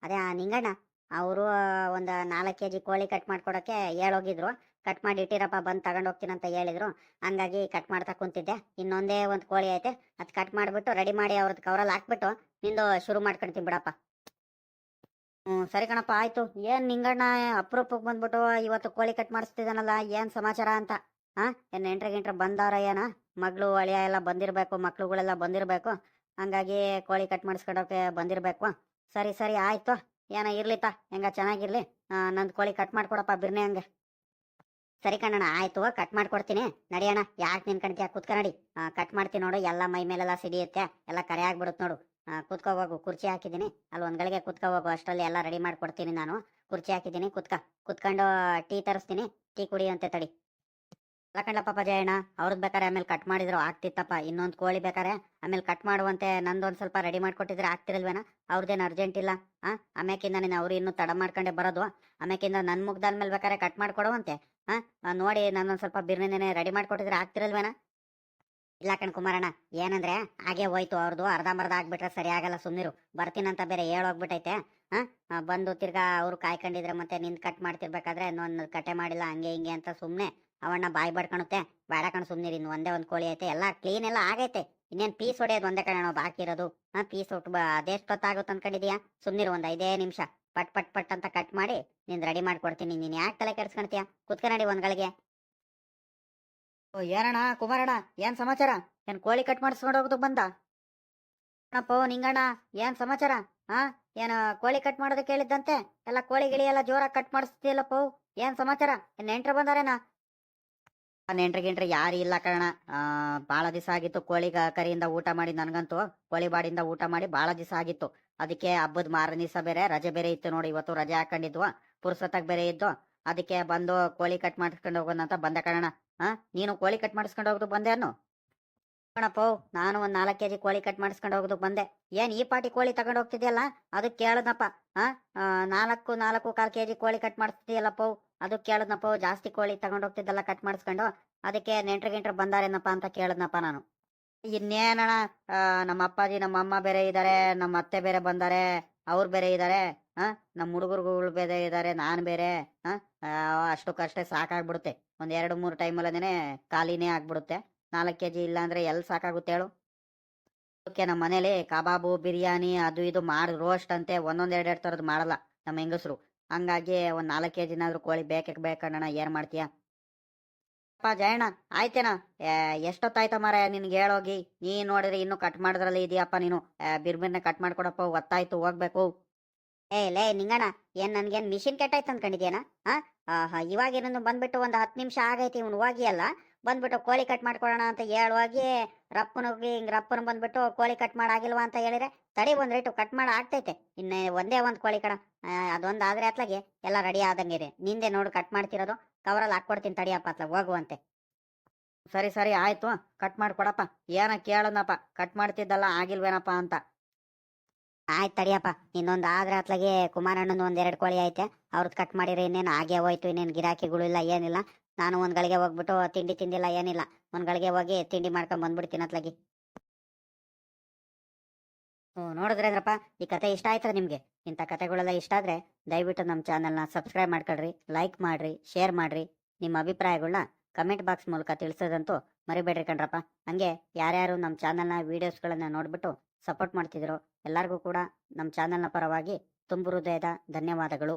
ಅದೇ ಆ ನಿಂಗಣ್ಣ. ಅವರು ಒಂದು ನಾಲ್ಕು ಕೆ ಜಿ ಕೋಳಿ ಕಟ್ ಮಾಡ್ಕೊಡೋಕ್ಕೆ ಹೇಳೋಗಿದ್ರು ಕಟ್ ಮಾಡಿ ಇಟ್ಟಿರಪ್ಪ, ಬಂದು ತಗೊಂಡು ಹೋಗ್ತೀನಿ ಅಂತ ಹೇಳಿದ್ರು. ಹಂಗಾಗಿ ಕಟ್ ಮಾಡ್ತಾ ಕುಂತಿದ್ದೆ. ಇನ್ನೊಂದೇ ಒಂದು ಕೋಳಿ ಐತೆ. ಅದು ಕಟ್ ಮಾಡಿಬಿಟ್ಟು ರೆಡಿ ಮಾಡಿ ಅವ್ರದ್ದು ಕವರಲ್ಲಿ ಹಾಕ್ಬಿಟ್ಟು ನಿಂದು ಶುರು ಮಾಡ್ಕೊಂತೀನಿ ಬಿಡಪ್ಪ. ಹ್ಞೂ ಸರಿ ಕಣಪ್ಪ, ಆಯ್ತು. ಏನು ನಿಂಗಣ್ಣ ಅಪರೂಪಕ್ಕೆ ಬಂದ್ಬಿಟ್ಟು ಇವತ್ತು ಕೋಳಿ ಕಟ್ ಮಾಡಿಸ್ತಿದ್ದಾನಲ್ಲ ಏನು ಸಮಾಚಾರ ಅಂತ? ಹಾಂ ಏನು ನೆಂಟ್ರ ಗಿಂಟ್ರ ಬಂದವ್ರ ಏನ? ಮಗಳು, ಅಳಿಯ ಎಲ್ಲ ಬಂದಿರಬೇಕು, ಮಕ್ಳುಗಳೆಲ್ಲ ಬಂದಿರಬೇಕು. ಹಂಗಾಗಿ ಕೋಳಿ ಕಟ್ ಮಾಡಿಸ್ಕೊಡೋಕೆ ಬಂದಿರಬೇಕು. ಸರಿ ಸರಿ, ಆಯ್ತು. ಏನೋ ಇರ್ಲಿತ್ತ ಹೆಂಗ ಚೆನ್ನಾಗಿರ್ಲಿ. ನಂದು ಕೋಳಿ ಕಟ್ ಮಾಡ್ಕೊಡಪ್ಪ ಬಿರ್ನೆ ಹಂಗೆ. ಸರಿ ಕಣ್ಣ ಆಯ್ತು ಕಟ್ ಮಾಡ್ಕೊಡ್ತೀನಿ. ನಡಿಯಣ್ಣ ಯಾಕೆ ನಿನ್ಕಣ್ತೀಯ ಕುತ್ಕ ನಡಿ. ಕಟ್ ಮಾಡ್ತೀನಿ ನೋಡು, ಎಲ್ಲ ಮೈ ಮೇಲೆಲ್ಲ ಸಿಡಿಯುತ್ತೆ ಎಲ್ಲ ಕರೆ ಆಗ್ಬಿಡುತ್ತೆ ನೋಡು. ಕುತ್ಕೋಬೇಕು ಕುತ್ಕೋ ಹೋಗು, ಕುರ್ಚಿ ಹಾಕಿದ್ದೀನಿ. ಅಲ್ಲಿ ಒಂದ್ ಗಳಿಗೆ ಹೋಗು, ಅಷ್ಟರಲ್ಲಿ ಎಲ್ಲ ರೆಡಿ ಮಾಡ್ಕೊಡ್ತೀನಿ ನಾನು. ಕುರ್ಚಿ ಹಾಕಿದ್ದೀನಿ, ಕುತ್ಕ. ಕುತ್ಕೊಂಡು ಟೀ ತರಿಸ್ತೀನಿ, ಟೀ ಕುಡಿಯುವಂತೆ ತಡಿ. ಅಲ್ಲ ಕಣ್ಲ ಪಾಪ ಜಯಣ್ಣ ಅವ್ರದ್ದು ಬೇಕಾರೆ ಆಮೇಲೆ ಕಟ್ ಮಾಡಿದ್ರು, ಆಗ್ತಿತ್ತಪ್ಪ. ಇನ್ನೊಂದು ಕೋಳಿ ಬೇಕಾರೆ ಆಮೇಲೆ ಕಟ್ ಮಾಡುವಂತೆ ನಂದೊಂದು ಸ್ವಲ್ಪ ರೆಡಿ ಮಾಡ್ಕೊಟ್ಟಿದ್ರೆ ಆಗ್ತಿರಲ್ವೇನ? ಅವ್ರದ್ದೇನು ಅರ್ಜೆಂಟ್ ಇಲ್ಲ, ಆ? ಆಮ್ಯಾಕಿಂದ ನೀನು ಅವ್ರು ಇನ್ನೂ ತಡ ಮಾಡ್ಕೊಂಡೆ ಬರೋದು. ಆಮ್ಯಾಕಿಂದ ನನ್ನ ಮುಗ್ದಾದ್ಮೇಲೆ ಬೇಕಾರೆ ಕಟ್ ಮಾಡ್ಕೊಡುವಂತೆ. ಆ, ನೋಡಿ ನಾನೊಂದು ಸ್ವಲ್ಪ ಬಿರ್ನೇನೆ ರೆಡಿ ಮಾಡಿಕೊಟ್ಟಿದ್ರೆ ಆಗ್ತಿರಲ್ವೇನ? ಇಲ್ಲ ಕಣ್ ಕುಮಾರಣ್ಣ ಏನಂದ್ರೆ ಹಾಗೆ ಹೋಯ್ತು ಅವ್ರದ್ದು ಅರ್ಧಂಬರ್ಧ ಆಗ್ಬಿಟ್ರೆ ಸರಿ ಆಗಲ್ಲ ಸುಮ್ನಿರು. ಬರ್ತೀನಂತ ಬೇರೆ ಹೇಳೋಗ್ಬಿಟ್ಟೈತೆ ಹಾ ಬಂದು ತಿರ್ಗಾ ಅವ್ರು ಕಾಯ್ಕೊಂಡಿದ್ರೆ ಮತ್ತೆ ನಿಂದ ಕಟ್ ಮಾಡ್ತಿರ್ಬೇಕಾದ್ರೆ ಇನ್ನೊಂದು ಕಟೆ ಮಾಡಿಲ್ಲ ಹಂಗೆ ಹಿಂಗೆ ಅಂತ ಸುಮ್ನೆ ಅವಣ್ಣ ಬಾಯಿ ಬಡ್ಕೊಳುತ್ತೆ ಬೇಡ ಕಣ್ ಸುಮ್ನಿರಿ ಇನ್ನು ಒಂದೇ ಒಂದು ಕೋಳಿ ಐತೆ. ಎಲ್ಲ ಕ್ಲೀನ್ ಎಲ್ಲ ಆಗೈತೆ. ಇನ್ನೇನ್ ಪೀಸ್ ಹೊಡೆಯೋದು ಒಂದೇ ಕಣ ಬಾಕಿ ಇರೋದು. ಹಾ ಪೀಸ್ ಒಟ್ಟು ಅದೆಷ್ಟೊತ್ತಾಗುತ್ತೆ ಅನ್ಕೊಂಡಿದ್ಯಾ? ಸುಮ್ನಿರು ಒಂದು ಐದೇ ನಿಮಿಷ. ಪಟ್ ಪಟ್ ಪಟ್ ಅಂತ ಕಟ್ ಮಾಡಿ ನೀನ್ ರೆಡಿ ಮಾಡ್ಕೊಡ್ತೀನಿ. ನೀನ್ ಯಾಕ್ ತಲೆ ಕೆಡ್ಸ್ಕೊಳ್ತೀಯ? ಕುತ್ಕನಡಿ ಒಂದ್ ಗಳಿಗೆ ಓ ಏನಣ್ಣ ಕುಮಾರಣ್ಣ, ಏನ್ ಸಮಾಚಾರ? ಏನ್ ಕೋಳಿ ಕಟ್ ಮಾಡಿಸ್ಕೊಂಡು ಹೋಗೋದು ಬಂದ? ಅಣ್ಣಪ್ಪ, ನಿಂಗಣ್ಣ, ಏನ್ ಸಮಾಚಾರ? ಹಾ ಏನ ಕೋಳಿ ಕಟ್ ಮಾಡೋದಕ್ಕೆ ಕೇಳಿದ್ದಂತೆ? ಎಲ್ಲ ಕೋಳಿ ಗಿಳಿ ಎಲ್ಲ ಜೋರಾಗಿ ಕಟ್ ಮಾಡಿಸ್ತಿಲ್ಲಪ್ಪ ಏನ್ ಸಮಾಚಾರ? ನೆಂಟ್ರು ಬಂದಾರೇನ? ನೆಂಟ್ರ ಗಿಂಟ್ರ ಯಾರು ಇಲ್ಲ ಕಣ ಬಾಳ ದಿವಸ ಆಗಿತ್ತು ಕೋಳಿ ಕರಿಯಿಂದ ಊಟ ಮಾಡಿ ನನಗಂತೂ. ಕೋಳಿ ಬಾಡಿಯಿಂದ ಊಟ ಮಾಡಿ ಬಾಳ ದಿವಸ ಆಗಿತ್ತು. ಅದಕ್ಕೆ ಹಬ್ಬದ ಮಾರನೇ ದಿವಸ ಬೇರೆ, ರಜೆ ಬೇರೆ ಇತ್ತು ನೋಡಿ, ಇವತ್ತು ರಜೆ ಹಾಕೊಂಡಿದ್ವ. ಪುರ್ಸತ್ತಾಗ ಬೇರೆ ಇದ್ದು, ಅದಕ್ಕೆ ಬಂದು ಕೋಳಿ ಕಟ್ ಮಾಡಿಸ್ಕೊಂಡು ಹೋಗೋಣ ಅಂತ ಬಂದೆ ಹಾ ನೀನು ಕೋಳಿ ಕಟ್ ಮಾಡಿಸ್ಕೊಂಡು ಹೋಗೋದು ಬಂದೆ ಅನ್ನು? ಕಣಪ್ಪ, ನಾನು ಒಂದ್ ನಾಲ್ಕು ಕೆಜಿ ಕೋಳಿ ಕಟ್ ಮಾಡಿಸ್ಕೊಂಡು ಹೋಗೋದು ಬಂದೆ. ಏನ್ ಈ ಪಾಟಿ ಕೋಳಿ ತಗೊಂಡು ಹೋಗ್ತಿದ್ಯಲ್ಲ? ಅದು ಕೇಳದಪ್ಪ ಹಾ ನಾಲ್ಕು ನಾಲ್ಕು ಕಾಲ್ ಕೆಜಿ ಕೋಳಿ ಕಟ್ ಮಾಡಿಸ್ತಿದ್ಯಲ್ಲಪ್ಪ ಅದು ಕೇಳದ್ನಪ್ಪ ಜಾಸ್ತಿ ಕೋಳಿ ತಗೊಂಡು ಹೋಗ್ತಿದ್ದಲ್ಲ ಕಟ್ ಮಾಡಿಸ್ಕೊಂಡು? ಅದಕ್ಕೆ ನೆಂಟ್ರ ಗಿಂಟ್ರ ಬಂದಾರೇನಪ್ಪ ಅಂತ ಕೇಳದ್ನಪ್ಪ ನಾನು. ಇನ್ನೇನಣ್ಣ ಆ, ನಮ್ಮ ಅಪ್ಪಾಜಿ ನಮ್ಮ ಅಮ್ಮ ಬೇರೆ ಇದ್ದಾರೆ ನಮ್ಮ ಅತ್ತೆ ಬೇರೆ ಬಂದಾರೆ ಅವ್ರು ಬೇರೆ ಇದ್ದಾರೆ ಹಾ ನಮ್ಮ ಹುಡುಗರುಗಳು ಬೇರೆ ಇದ್ದಾರೆ ನಾನು ಬೇರೆ ಹಾ ಅಷ್ಟಕ್ಕಷ್ಟೇ ಸಾಕಾಗ್ಬಿಡುತ್ತೆ. ಒಂದ್ ಎರಡು ಮೂರು ಟೈಮಲ್ಲೇ ಖಾಲಿನೇ ಆಗ್ಬಿಡುತ್ತೆ. ನಾಲ್ಕು ಕೆಜಿ ಇಲ್ಲ ಅಂದ್ರೆ ಎಲ್ಲಿ ಸಾಕಾಗುತ್ತೆ ಹೇಳು? ಓಕೆ ನಮ್ಮ ಮನೇಲಿ ಕಬಾಬು ಬಿರಿಯಾನಿ ಅದು ಇದು ಮಾಡಿ ರೋಸ್ಟ್ ಅಂತೆ ಒಂದೊಂದ್ ಎರಡ್ ತರದ್ ಮಾಡಲ್ಲ ನಮ್ಮ ಹೆಂಗಸರು. ಹಂಗಾಗಿ ಒಂದ್ ನಾಲ್ಕು ಕೆ ಜಿನಾದ್ರೂ ಕೋಳಿ ಬೇಕೇ ಬೇಕಣ್ಣ ಏನ್ ಮಾಡ್ತೀಯ? ಅಪ್ಪ ಜಯಣ್ಣ, ಆಯ್ತೇನ? ಎಷ್ಟೊತ್ತಾಯ್ತ ಮರ ನಿನ್ಗೆ ಹೇಳೋಗಿ. ನೀ ನೋಡಿದ್ರೆ ಇನ್ನು ಕಟ್ ಮಾಡಿದ್ರಲ್ಲಿ ಇದೆಯಪ್ಪ ನೀನು. ಬಿರ್ಬಿರ್ನ ಕಟ್ ಮಾಡ್ಕೊಡಪ್ಪ, ಒತ್ತಾಯ್ತು, ಹೋಗ್ಬೇಕು. ಏ, ಲೇ, ನಿಂಗಣ್ಣ, ಏನ್ ನನ್ಗೇನ್ ಮಿಷಿನ್ ಕೆಟ್ಟಾಯ್ತು ಅನ್ಕೊಂಡಿದ್ಯಾನ ಇವಾಗ ಇನ್ನೊಂದು ಬಂದ್ಬಿಟ್ಟು ಒಂದು ಹತ್ತು ನಿಮಿಷ ಆಗೈತಿ ಇವನು ಹೋಗಿ ಅಲ್ಲ. ಬಂದ್ಬಿಟ್ಟು ಕೋಳಿ ಕಟ್ ಮಾಡ್ಕೊಡೋಣ ಅಂತ ಹೇಳುವಾಗಿ ರಪ್ಪನೋಗಿ ಹಿಂಗ್ ರಪ್ಪನ ಬಂದ್ಬಿಟ್ಟು ಕೋಳಿ ಕಟ್ ಮಾಡಾಗಿಲ್ವಾ ಅಂತ ಹೇಳಿದ್ರೆ, ತಡಿ ಒಂದ್ ರೇಟು ಕಟ್ ಮಾಡಿ ಆಗ್ತೈತೆ. ಇನ್ನೇ ಒಂದೇ ಒಂದ್ ಕೋಳಿ ಕಡ. ಅದೊಂದ್ ಆದ್ರೆ ಅತ್ಲಾಗೆ ಎಲ್ಲ ರೆಡಿ ಆದಂಗಿದೆ ನಿಂದೆ ನೋಡು ಕಟ್ ಮಾಡ್ತಿರೋದು. ಕವರಲ್ಲಿ ಹಾಕ್ಕೊಡ್ತೀನಿ ತಡಿಯಪ್ಪ ಅತ್ಲ ಹೋಗುವಂತೆ. ಸರಿ ಸರಿ, ಆಯ್ತು, ಕಟ್ ಮಾಡ್ಕೊಡಪ್ಪ. ಏನ ಕೇಳನಪ್ಪ ಕಟ್ ಮಾಡ್ತಿದ್ದಲ್ಲ, ಆಗಿಲ್ವೇನಪ್ಪ ಅಂತ. ಆಯ್ತು ತಡಿಯಪ್ಪ ಇನ್ನೊಂದು ಆದ್ರೆ ಅತ್ಲಾಗೆ ಕುಮಾರಣ್ಣನ ಒಂದೆರಡು ಕೋಳಿ ಐತೆ. ಅವ್ರದ್ದು ಕಟ್ ಮಾಡಿರಿ, ಇನ್ನೇನು ಆಗೇ ಹೋಯ್ತು, ಇನ್ನೇನು ಗಿರಾಕಿಗಳು ಇಲ್ಲ, ಏನಿಲ್ಲ. ನಾನು ಒಂದು ಗಳಿಗೆ ಹೋಗ್ಬಿಟ್ಟು ತಿಂಡಿ ತಿಂದಿಲ್ಲ, ಏನಿಲ್ಲ. ಒಂದ್ಗಳಿಗೆ ಹೋಗಿ ತಿಂಡಿ ಮಾಡ್ಕೊಂಡ್ ಬಂದ್ಬಿಡ್ತೀನಿ ಅತ್ಲಾಗಿ ನೋಡಿದ್ರೇಂದ್ರಪ್ಪ ಈ ಕತೆ ಇಷ್ಟ ಆಯ್ತದ ನಿಮಗೆ. ಇಂಥ ಕತೆಗಳೆಲ್ಲ ಇಷ್ಟ ಆದ್ರೆ ದಯವಿಟ್ಟು ನಮ್ಮ ಚಾನಲ್ನ ಸಬ್ಸ್ಕ್ರೈಬ್ ಮಾಡ್ಕೊಳ್ರಿ, ಲೈಕ್ ಮಾಡ್ರಿ, ಶೇರ್ ಮಾಡ್ರಿ. ನಿಮ್ಮ ಅಭಿಪ್ರಾಯಗಳನ್ನ ಕಮೆಂಟ್ ಬಾಕ್ಸ್ ಮೂಲಕ ತಿಳಿಸೋದಂತೂ ಮರಿಬೇಡ್ರಿ ಕಣ್ರಪ್ಪ. ಹಂಗೆ ಯಾರ್ಯಾರು ನಮ್ಮ ಚಾನಲ್ನ ವಿಡಿಯೋಸ್ಗಳನ್ನ ನೋಡ್ಬಿಟ್ಟು ಸಪೋರ್ಟ್ ಮಾಡ್ತಿದ್ರು ಎಲ್ಲರಿಗೂ ಕೂಡ ನಮ್ಮ ಚಾನಲ್ನ ಪರವಾಗಿ ತುಂಬು ಹೃದಯದ ಧನ್ಯವಾದಗಳು.